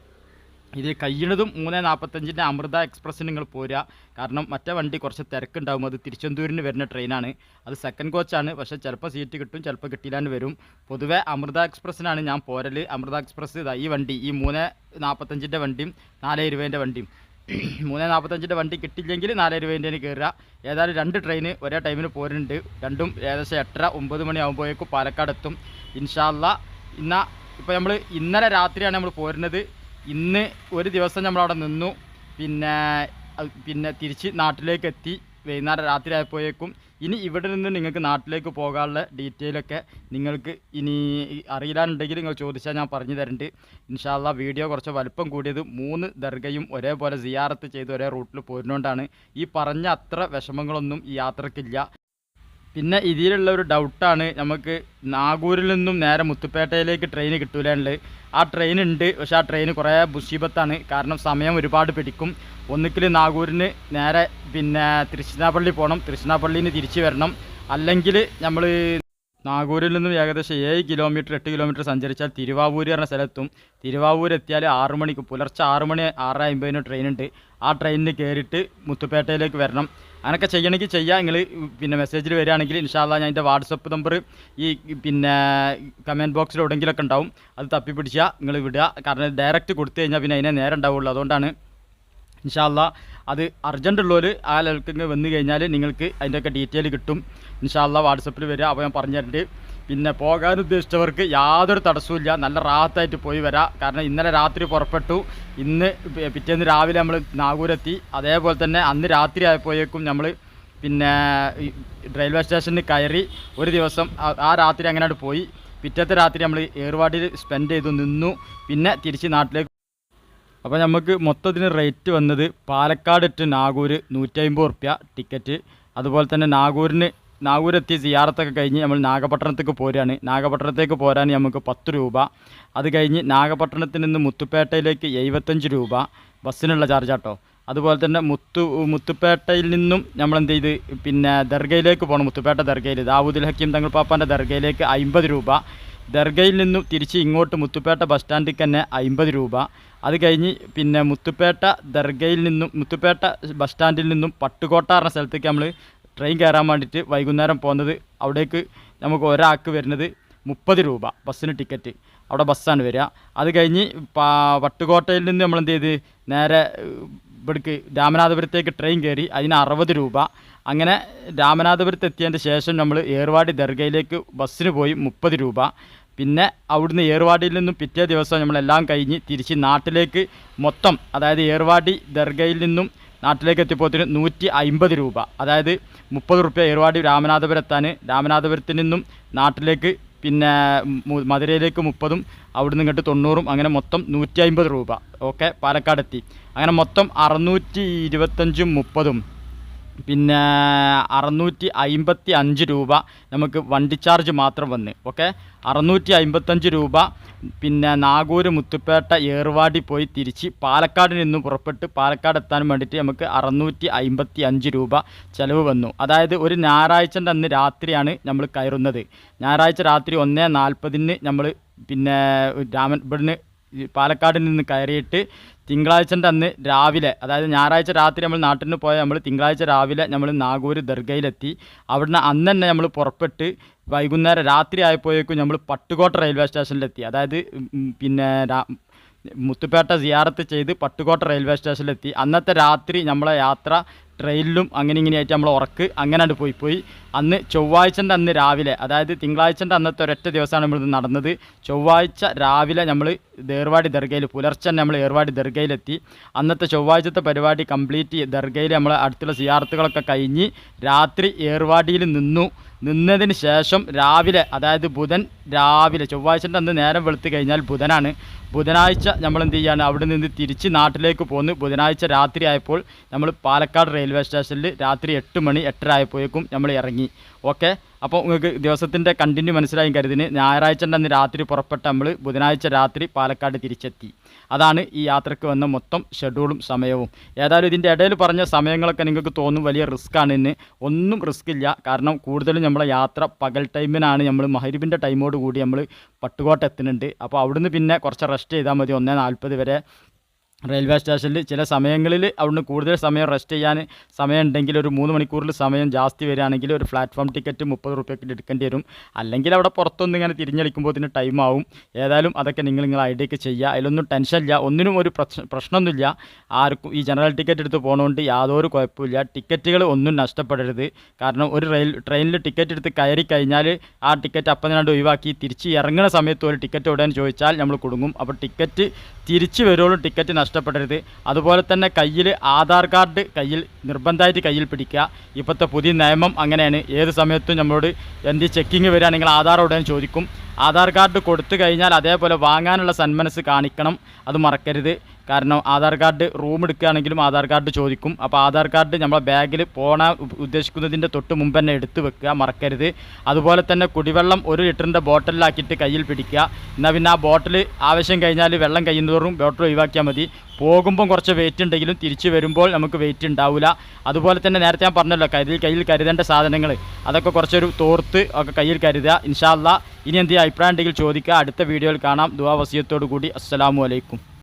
ഇത് കഴിയണതും മൂന്ന് നാൽപ്പത്തഞ്ചിന്റെ അമൃത എക്സ്പ്രസ്സിന് നിങ്ങൾ പോരുക. കാരണം മറ്റേ വണ്ടി കുറച്ച് തിരക്കുണ്ടാവും. അത് തിരുച്ചെന്തൂരിന് വരുന്ന ട്രെയിനാണ്. അത് സെക്കൻഡ് കോച്ചാണ് പക്ഷേ ചിലപ്പോൾ സീറ്റ് കിട്ടും ചിലപ്പോൾ കിട്ടിയില്ലാണ്ട് വരും. പൊതുവേ അമൃത എക്സ്പ്രസ്സിനാണ് ഞാൻ പോരൽ അമൃത എക്സ്പ്രസ് ഇതാ ഈ വണ്ടി ഈ മൂന്ന് നാൽപ്പത്തഞ്ചിന്റെ വണ്ടിയും നാല് ഇരുപതിന്റെ വണ്ടിയും. മൂന്ന് നാൽപ്പത്തഞ്ചിന്റെ വണ്ടി കിട്ടിയില്ലെങ്കിൽ നാല് ഇരുപതിന്റെ കയറുക ഏതായാലും രണ്ട് ട്രെയിൻ ഒരേ ടൈമിന് പോരുന്നുണ്ട്. രണ്ടും ഏകദേശം എട്ടര ഒമ്പത് മണിയാകുമ്പോഴേക്കും പാലക്കാട് എത്തും ഇൻഷാല്ല ഇന്ന ഇപ്പോൾ നമ്മൾ ഇന്നലെ രാത്രിയാണ് നമ്മൾ പോരുന്നത്. ഇന്ന് ഒരു ദിവസം നമ്മളവിടെ നിന്നു. പിന്നെ പിന്നെ തിരിച്ച് നാട്ടിലേക്ക് എത്തി വൈകുന്നേരം രാത്രി ആയപ്പോഴേക്കും ഇനി ഇവിടെ നിന്ന് നിങ്ങൾക്ക് നാട്ടിലേക്ക് പോകാനുള്ള ഡീറ്റെയിലൊക്കെ നിങ്ങൾക്ക് ഇനി അറിയില്ലാന്നുണ്ടെങ്കിൽ നിങ്ങൾ ചോദിച്ചാൽ ഞാൻ പറഞ്ഞു തരുന്നുണ്ട് ഇൻഷാല്ല വീഡിയോ കുറച്ച് വലുപ്പം കൂടിയത് മൂന്ന് ദർഗയും ഒരേപോലെ സിയാറത്ത് ചെയ്ത് ഒരേ റൂട്ടിൽ പോരുന്നതുകൊണ്ടാണ് ഈ പറഞ്ഞ അത്ര വിഷമങ്ങളൊന്നും ഈ യാത്രക്കില്ല. പിന്നെ ഇതിലുള്ള ഒരു ഡൗട്ടാണ് നമുക്ക് നാഗൂരിൽ നിന്നും നേരെ മുത്തുപേട്ടയിലേക്ക് ട്രെയിൻ കിട്ടൂലുള്ളത് ആ ട്രെയിൻ ഉണ്ട് പക്ഷേ ആ ട്രെയിൻ കുറേ മുസീബത്താണ്. കാരണം സമയം ഒരുപാട് പിടിക്കും. ഒന്നുകിൽ നാഗൂരിന് നേരെ പിന്നെ തൃശ്ശിനാപ്പള്ളി പോകണം തൃശ്ശിനാപ്പള്ളിയിൽ തിരിച്ചു തിരിച്ച് വരണം. അല്ലെങ്കിൽ നമ്മൾ നാഗൂരിൽ നിന്നും ഏകദേശം ഏഴ് കിലോമീറ്റർ എട്ട് കിലോമീറ്റർ സഞ്ചരിച്ചാൽ തിരുവാവൂർ പറഞ്ഞ സ്ഥലത്തും തിരുവാവൂർ എത്തിയാൽ ആറ് മണിക്ക് പുലർച്ചെ ആറ് മണി ആറ് അമ്പതിന് ട്രെയിൻ ഉണ്ട്. ആ ട്രെയിനിൽ കയറിയിട്ട് മുത്തുപേട്ടയിലേക്ക് വരണം. അങ്ങനെയൊക്കെ ചെയ്യണമെങ്കിൽ ചെയ്യാം. നിങ്ങൾ പിന്നെ മെസ്സേജിൽ വരികയാണെങ്കിൽ ഇൻഷാല്ല ഞാൻ എന്റെ വാട്സപ്പ് നമ്പർ ഈ പിന്നെ കമന്റ് ബോക്സിൽ എവിടെയെങ്കിലുമൊക്കെ ഉണ്ടാവും. അത് തപ്പി പിടിച്ചാൽ നിങ്ങൾ വിടുക. കാരണം ഡയറക്റ്റ് കൊടുത്തു കഴിഞ്ഞാൽ പിന്നെ അതിനെ നേരം ഉണ്ടാവുള്ളൂ. അതുകൊണ്ടാണ് ഇൻഷാല്ല അത് അർജന്റ് ഉള്ളവർ ആ ലെവൽക്ക് വന്നു കഴിഞ്ഞാൽ നിങ്ങൾക്ക് അതിന്റെയൊക്കെ ഡീറ്റെയിൽ കിട്ടും. ഇൻഷാല്ല വാട്സപ്പിൽ വരിക. അപ്പോൾ ഞാൻ പറഞ്ഞു തരുന്നുണ്ട് പിന്നെ പോകാൻ ഉദ്ദേശിച്ചവർക്ക് യാതൊരു തടസ്സവുമില്ല. നല്ല റാഹത്തായിട്ട് പോയി വരാം. കാരണം ഇന്നലെ രാത്രി പുറപ്പെട്ടു. ഇന്ന് പിറ്റേന്ന് രാവിലെ നമ്മൾ നാഗൂരെത്തി. അതേപോലെ തന്നെ അന്ന് രാത്രി ആയപ്പോഴേക്കും നമ്മൾ പിന്നെ റെയിൽവേ സ്റ്റേഷനിൽ കയറി ഒരു ദിവസം ആ- രാത്രി അങ്ങനെയാണ് പോയി. പിറ്റത്തെ രാത്രി നമ്മൾ ഏർവാടിയിൽ സ്പെൻഡ് ചെയ്തു നിന്നു. പിന്നെ തിരിച്ച് നാട്ടിലേക്ക്. അപ്പോൾ നമുക്ക് മൊത്തത്തിന് റേറ്റ് വന്നത് പാലക്കാട് ടു നാഗൂർ നൂറ്റി അമ്പത് റുപ്യ ടിക്കറ്റ് അതുപോലെ തന്നെ നാഗൂരിന് നാഗൂരെത്തി സിയാറത്തൊക്കെ കഴിഞ്ഞ് നമ്മൾ നാഗപട്ടണത്തേക്ക് പോരുകയാണ് നാഗപട്ടണത്തേക്ക് പോരാൻ നമുക്ക് പത്ത് രൂപ. അത് കഴിഞ്ഞ് നാഗപട്ടണത്തിൽ നിന്ന് മുത്തുപേട്ടയിലേക്ക് എഴുപത്തഞ്ച് രൂപ ബസ്സിനുള്ള ചാർജ് ആട്ടോ. അതുപോലെ തന്നെ മുത്തു മുത്തുപേട്ടയിൽ നിന്നും നമ്മൾ എന്ത് ചെയ്ത്? പിന്നെ ദർഗയിലേക്ക് പോകണം മുത്തുപേട്ട ദർഗയിൽ. ദാവൂദുൽ ഹക്കീം തങ്ങൾ പാപ്പാന്റെ ദർഗയിലേക്ക് അമ്പത് രൂപ. ദർഗയിൽ നിന്നും തിരിച്ച് ഇങ്ങോട്ട് മുത്തുപേട്ട ബസ് സ്റ്റാൻഡിൽ തന്നെ അമ്പത് രൂപ. അത് കഴിഞ്ഞ് പിന്നെ മുത്തുപേട്ട ദർഗയിൽ നിന്നും മുത്തുപേട്ട ബസ് സ്റ്റാൻഡിൽ നിന്നും പട്ടുകോട്ട എന്ന സ്ഥലത്തേക്ക് നമ്മൾ ട്രെയിൻ കയറാൻ വേണ്ടിയിട്ട് വൈകുന്നേരം പോകുന്നത് അവിടേക്ക് നമുക്ക് ഒരാൾക്ക് വരുന്നത് മുപ്പത് രൂപ ബസ്സിന് ടിക്കറ്റ്. അവിടെ ബസ്സാണ് വരിക. അത് കഴിഞ്ഞ് വട്ടുകോട്ടയിൽ നിന്ന് നമ്മൾ എന്ത് ചെയ്ത്? നേരെ ഇവിടേക്ക് രാമനാഥപുരത്തേക്ക് ട്രെയിൻ കയറി അതിന് അറുപത് രൂപ. അങ്ങനെ രാമനാഥപുരത്ത് എത്തിയതിന്റെ ശേഷം നമ്മൾ ഏർവാടി ദർഗയിലേക്ക് ബസ്സിന് പോയി മുപ്പത് രൂപ. പിന്നെ അവിടുന്ന് ഏർവാടിയിൽ നിന്നും പിറ്റേ ദിവസം നമ്മളെല്ലാം കഴിഞ്ഞ് തിരിച്ച് നാട്ടിലേക്ക് മൊത്തം അതായത് ഏർവാടി ദർഗയിൽ നിന്നും നാട്ടിലേക്ക് എത്തിയപ്പോത്തിന് നൂറ്റി അമ്പത് രൂപ. അതായത് മുപ്പത് റുപ്യ ഏർവാടി രാമനാഥപുരം എത്താൻ രാമനാഥപുരത്ത് നിന്നും നാട്ടിലേക്ക് പിന്നെ മധുരയിലേക്ക് മുപ്പതും അവിടുന്ന് ഇങ്ങോട്ട് തൊണ്ണൂറും അങ്ങനെ മൊത്തം നൂറ്റി അമ്പത് രൂപ. ഓക്കെ പാലക്കാടെത്തി. അങ്ങനെ മൊത്തം അറുന്നൂറ്റി ഇരുപത്തഞ്ചും മുപ്പതും. പിന്നെ അറുന്നൂറ്റി അമ്പത്തി അഞ്ച് രൂപ നമുക്ക് വണ്ടി ചാർജ് മാത്രം വന്ന് ഓക്കെ അറുന്നൂറ്റി അമ്പത്തഞ്ച് രൂപ പിന്നെ നാഗൂർ മുത്തുപേട്ട ഏർവാടി പോയി തിരിച്ച് പാലക്കാട് നിന്ന് പുറപ്പെട്ട് പാലക്കാട് എത്താൻ വേണ്ടിയിട്ട് നമുക്ക് അറുന്നൂറ്റി അമ്പത്തി അഞ്ച് രൂപ ചിലവ് വന്നു. അതായത് ഒരു ഞായറാഴ്ചന്റെ അന്ന് രാത്രിയാണ് നമ്മൾ കയറുന്നത്. ഞായറാഴ്ച രാത്രി ഒന്നേ നാൽപ്പതിന് നമ്മൾ പിന്നെ രാമൻ ഇവിടുന്ന് പാലക്കാടിൽ പാലക്കാട് നിന്ന് കയറിയിട്ട് തിങ്കളാഴ്ചന്റെ അന്ന് രാവിലെ അതായത് ഞായറാഴ്ച രാത്രി നമ്മൾ നാട്ടിൽ നിന്ന് പോയാൽ നമ്മൾ തിങ്കളാഴ്ച രാവിലെ നമ്മൾ നാഗൂർ ദർഗയിലെത്തി. അവിടുന്ന് അന്ന് തന്നെ നമ്മൾ പുറപ്പെട്ട് വൈകുന്നേരം രാത്രി ആയപ്പോഴേക്കും നമ്മൾ പട്ടുകോട്ട റെയിൽവേ സ്റ്റേഷനിലെത്തി. അതായത് പിന്നെ മുത്തുപേട്ട സിയാറത്ത് ചെയ്ത് പട്ടുകോട്ട റെയിൽവേ സ്റ്റേഷനിലെത്തി. അന്നത്തെ രാത്രി നമ്മളെ യാത്ര ട്രെയിനിലും അങ്ങനെ ഇങ്ങനെയായിട്ട് നമ്മൾ ഉറക്ക് അങ്ങനെ പോയി പോയി. അന്ന് ചൊവ്വാഴ്ചന്റെ അന്ന് രാവിലെ അതായത് തിങ്കളാഴ്ചന്റെ അന്നത്തെ ഒരൊറ്റ ദിവസമാണ് നമ്മളിത് നടന്നത്. ചൊവ്വാഴ്ച രാവിലെ നമ്മൾ ദേർവാടി ദർഗയിൽ പുലർച്ചെ നമ്മൾ ഏർവാടി ദർഗയിലെത്തി. അന്നത്തെ ചൊവ്വാഴ്ചത്തെ പരിപാടി കംപ്ലീറ്റ് ദർഗയിൽ നമ്മൾ അടുത്തുള്ള സിയാർത്തുകളൊക്കെ കഴിഞ്ഞ് രാത്രി ഏർവാടിയിൽ നിന്നു. നിന്നതിന് ശേഷം രാവിലെ അതായത് ബുധൻ രാവിലെ ചൊവ്വാഴ്ചന്റെ അന്ന് നേരം വെളുത്ത് കഴിഞ്ഞാൽ ബുധനാണ്. ബുധനാഴ്ച നമ്മൾ എന്ത് ചെയ്യാണ്? അവിടെ നിന്ന് തിരിച്ച് നാട്ടിലേക്ക് പോന്ന് ബുധനാഴ്ച രാത്രി ആയപ്പോൾ നമ്മൾ പാലക്കാട് റെയിൽവേ സ്റ്റേഷനിൽ രാത്രി എട്ട് മണി എട്ടര ആയപ്പോഴേക്കും നമ്മൾ ഇറങ്ങി. ഓക്കെ? അപ്പോൾ നിങ്ങൾക്ക് ദിവസത്തിന്റെ കണ്ടിന്യൂ മനസ്സിലായി കരുതിന് ഞായറാഴ്ചന്റെ അന്ന് രാത്രി പുറപ്പെട്ട നമ്മൾ ബുധനാഴ്ച രാത്രി പാലക്കാട് തിരിച്ചെത്തി. അതാണ് ഈ യാത്രയ്ക്ക് വന്ന മൊത്തം ഷെഡ്യൂളും സമയവും. ഏതായാലും ഇതിന്റെ ഇടയിൽ പറഞ്ഞ സമയങ്ങളൊക്കെ നിങ്ങൾക്ക് തോന്നും വലിയ റിസ്ക് ആണ് ഇന്ന്. ഒന്നും റിസ്ക് ഇല്ല. കാരണം കൂടുതലും നമ്മളെ യാത്ര പകൽ ടൈമിനാണ് നമ്മൾ മഹരിബിന്റെ ടൈമോട് കൂടി നമ്മൾ പട്ടുകോട്ട എത്തുന്നുണ്ട് അപ്പോൾ അവിടുന്ന് പിന്നെ കുറച്ച് റെസ്റ്റ് ചെയ്താൽ മതി. ഒന്നേ നാൽപ്പത് വരെ റെയിൽവേ സ്റ്റേഷനിൽ ചില സമയങ്ങളിൽ അവിടുന്ന് കൂടുതൽ സമയം റെസ്റ്റ് ചെയ്യാൻ സമയം ഉണ്ടെങ്കിൽ ഒരു മൂന്ന് മണിക്കൂറിൽ സമയം ജാസ്തി വരികയാണെങ്കിൽ ഒരു പ്ലാറ്റ്ഫോം ടിക്കറ്റ് മുപ്പത് റുപ്യക്ക് എടുക്കേണ്ടി വരും. അല്ലെങ്കിൽ അവിടെ പുറത്തൊന്നും ഇങ്ങനെ തിരിഞ്ഞടിക്കുമ്പോൾ ഇതിന് ടൈം ആവും. ഏതായാലും അതൊക്കെ നിങ്ങൾ നിങ്ങൾ ഐഡിയൊക്കെ ചെയ്യുക. അതിലൊന്നും ടെൻഷൻ ഇല്ല. ഒന്നിനും ഒരു പ്രശ്ന പ്രശ്നമൊന്നുമില്ല. ആർക്കും ഈ ജനറൽ ടിക്കറ്റ് എടുത്ത് പോകണോണ്ട് യാതൊരു കുഴപ്പമില്ല ടിക്കറ്റുകൾ ഒന്നും നഷ്ടപ്പെടരുത്. കാരണം ഒരു റെയിൽ ട്രെയിനിൽ ടിക്കറ്റ് എടുത്ത് കയറി കഴിഞ്ഞാൽ ആ ടിക്കറ്റ് അപ്പം തന്നെ ഒഴിവാക്കി തിരിച്ച് ഇറങ്ങുന്ന സമയത്ത് ഒരു ടിക്കറ്റ് എവിടെയെന്ന് ചോദിച്ചാൽ നമ്മൾ കുടുങ്ങും. അപ്പോൾ ടിക്കറ്റ് തിരിച്ച് വരുവോളും ടിക്കറ്റ് നഷ്ടപ്പെടരുത് അതുപോലെ തന്നെ കയ്യിൽ ആധാർ കാർഡ് കയ്യിൽ നിർബന്ധമായിട്ട് കയ്യിൽ പിടിക്കുക. ഇപ്പോഴത്തെ പുതിയ നിയമം അങ്ങനെയാണ്. ഏത് സമയത്തും നമ്മളോട് എന്ത് ചെക്കിങ് വരികയാണെങ്കിൽ ആധാർ ഉടനെ ചോദിക്കും. ആധാർ കാർഡ് കൊടുത്തു കഴിഞ്ഞാൽ അതേപോലെ വാങ്ങാനുള്ള സന്മനസ് കാണിക്കണം. അത് മറക്കരുത്. കാരണം ആധാർ കാർഡ് റൂം എടുക്കുകയാണെങ്കിലും ആധാർ കാർഡ് ചോദിക്കും. അപ്പോൾ ആധാർ കാർഡ് നമ്മളെ ബാഗിൽ പോണ ഉദ്ദേശിക്കുന്നതിന്റെ തൊട്ട് മുമ്പ് തന്നെ എടുത്ത് വെക്കുക മറക്കരുത്. അതുപോലെ തന്നെ കുടിവെള്ളം ഒരു ലിറ്ററിന്റെ ബോട്ടിലാക്കിയിട്ട് കയ്യിൽ പിടിക്കുക. എന്നാൽ പിന്നെ ആ ബോട്ടിൽ ആവശ്യം കഴിഞ്ഞാൽ വെള്ളം കഴിയുന്നതോറും ബോട്ടിൽ ഒഴിവാക്കിയാൽ മതി. പോകുമ്പം കുറച്ച് വെയിറ്റ് ഉണ്ടെങ്കിലും തിരിച്ചു വരുമ്പോൾ നമുക്ക് വെയിറ്റ് ഉണ്ടാവില്ല. അതുപോലെ തന്നെ നേരത്തെ ഞാൻ പറഞ്ഞല്ലോ കരുതിൽ കയ്യിൽ കരുതേണ്ട സാധനങ്ങൾ. അതൊക്കെ കുറച്ചൊരു തോർത്ത് ഒക്കെ കയ്യിൽ കരുതുക. ഇൻഷാല്ല ഇനി എന്തെങ്കിലും അഭിപ്രായം ഉണ്ടെങ്കിൽ ചോദിക്കുക. അടുത്ത വീഡിയോയിൽ കാണാം. ദുവാ വസീയത്തോടു കൂടി അസ്സലാമു അലൈക്കും.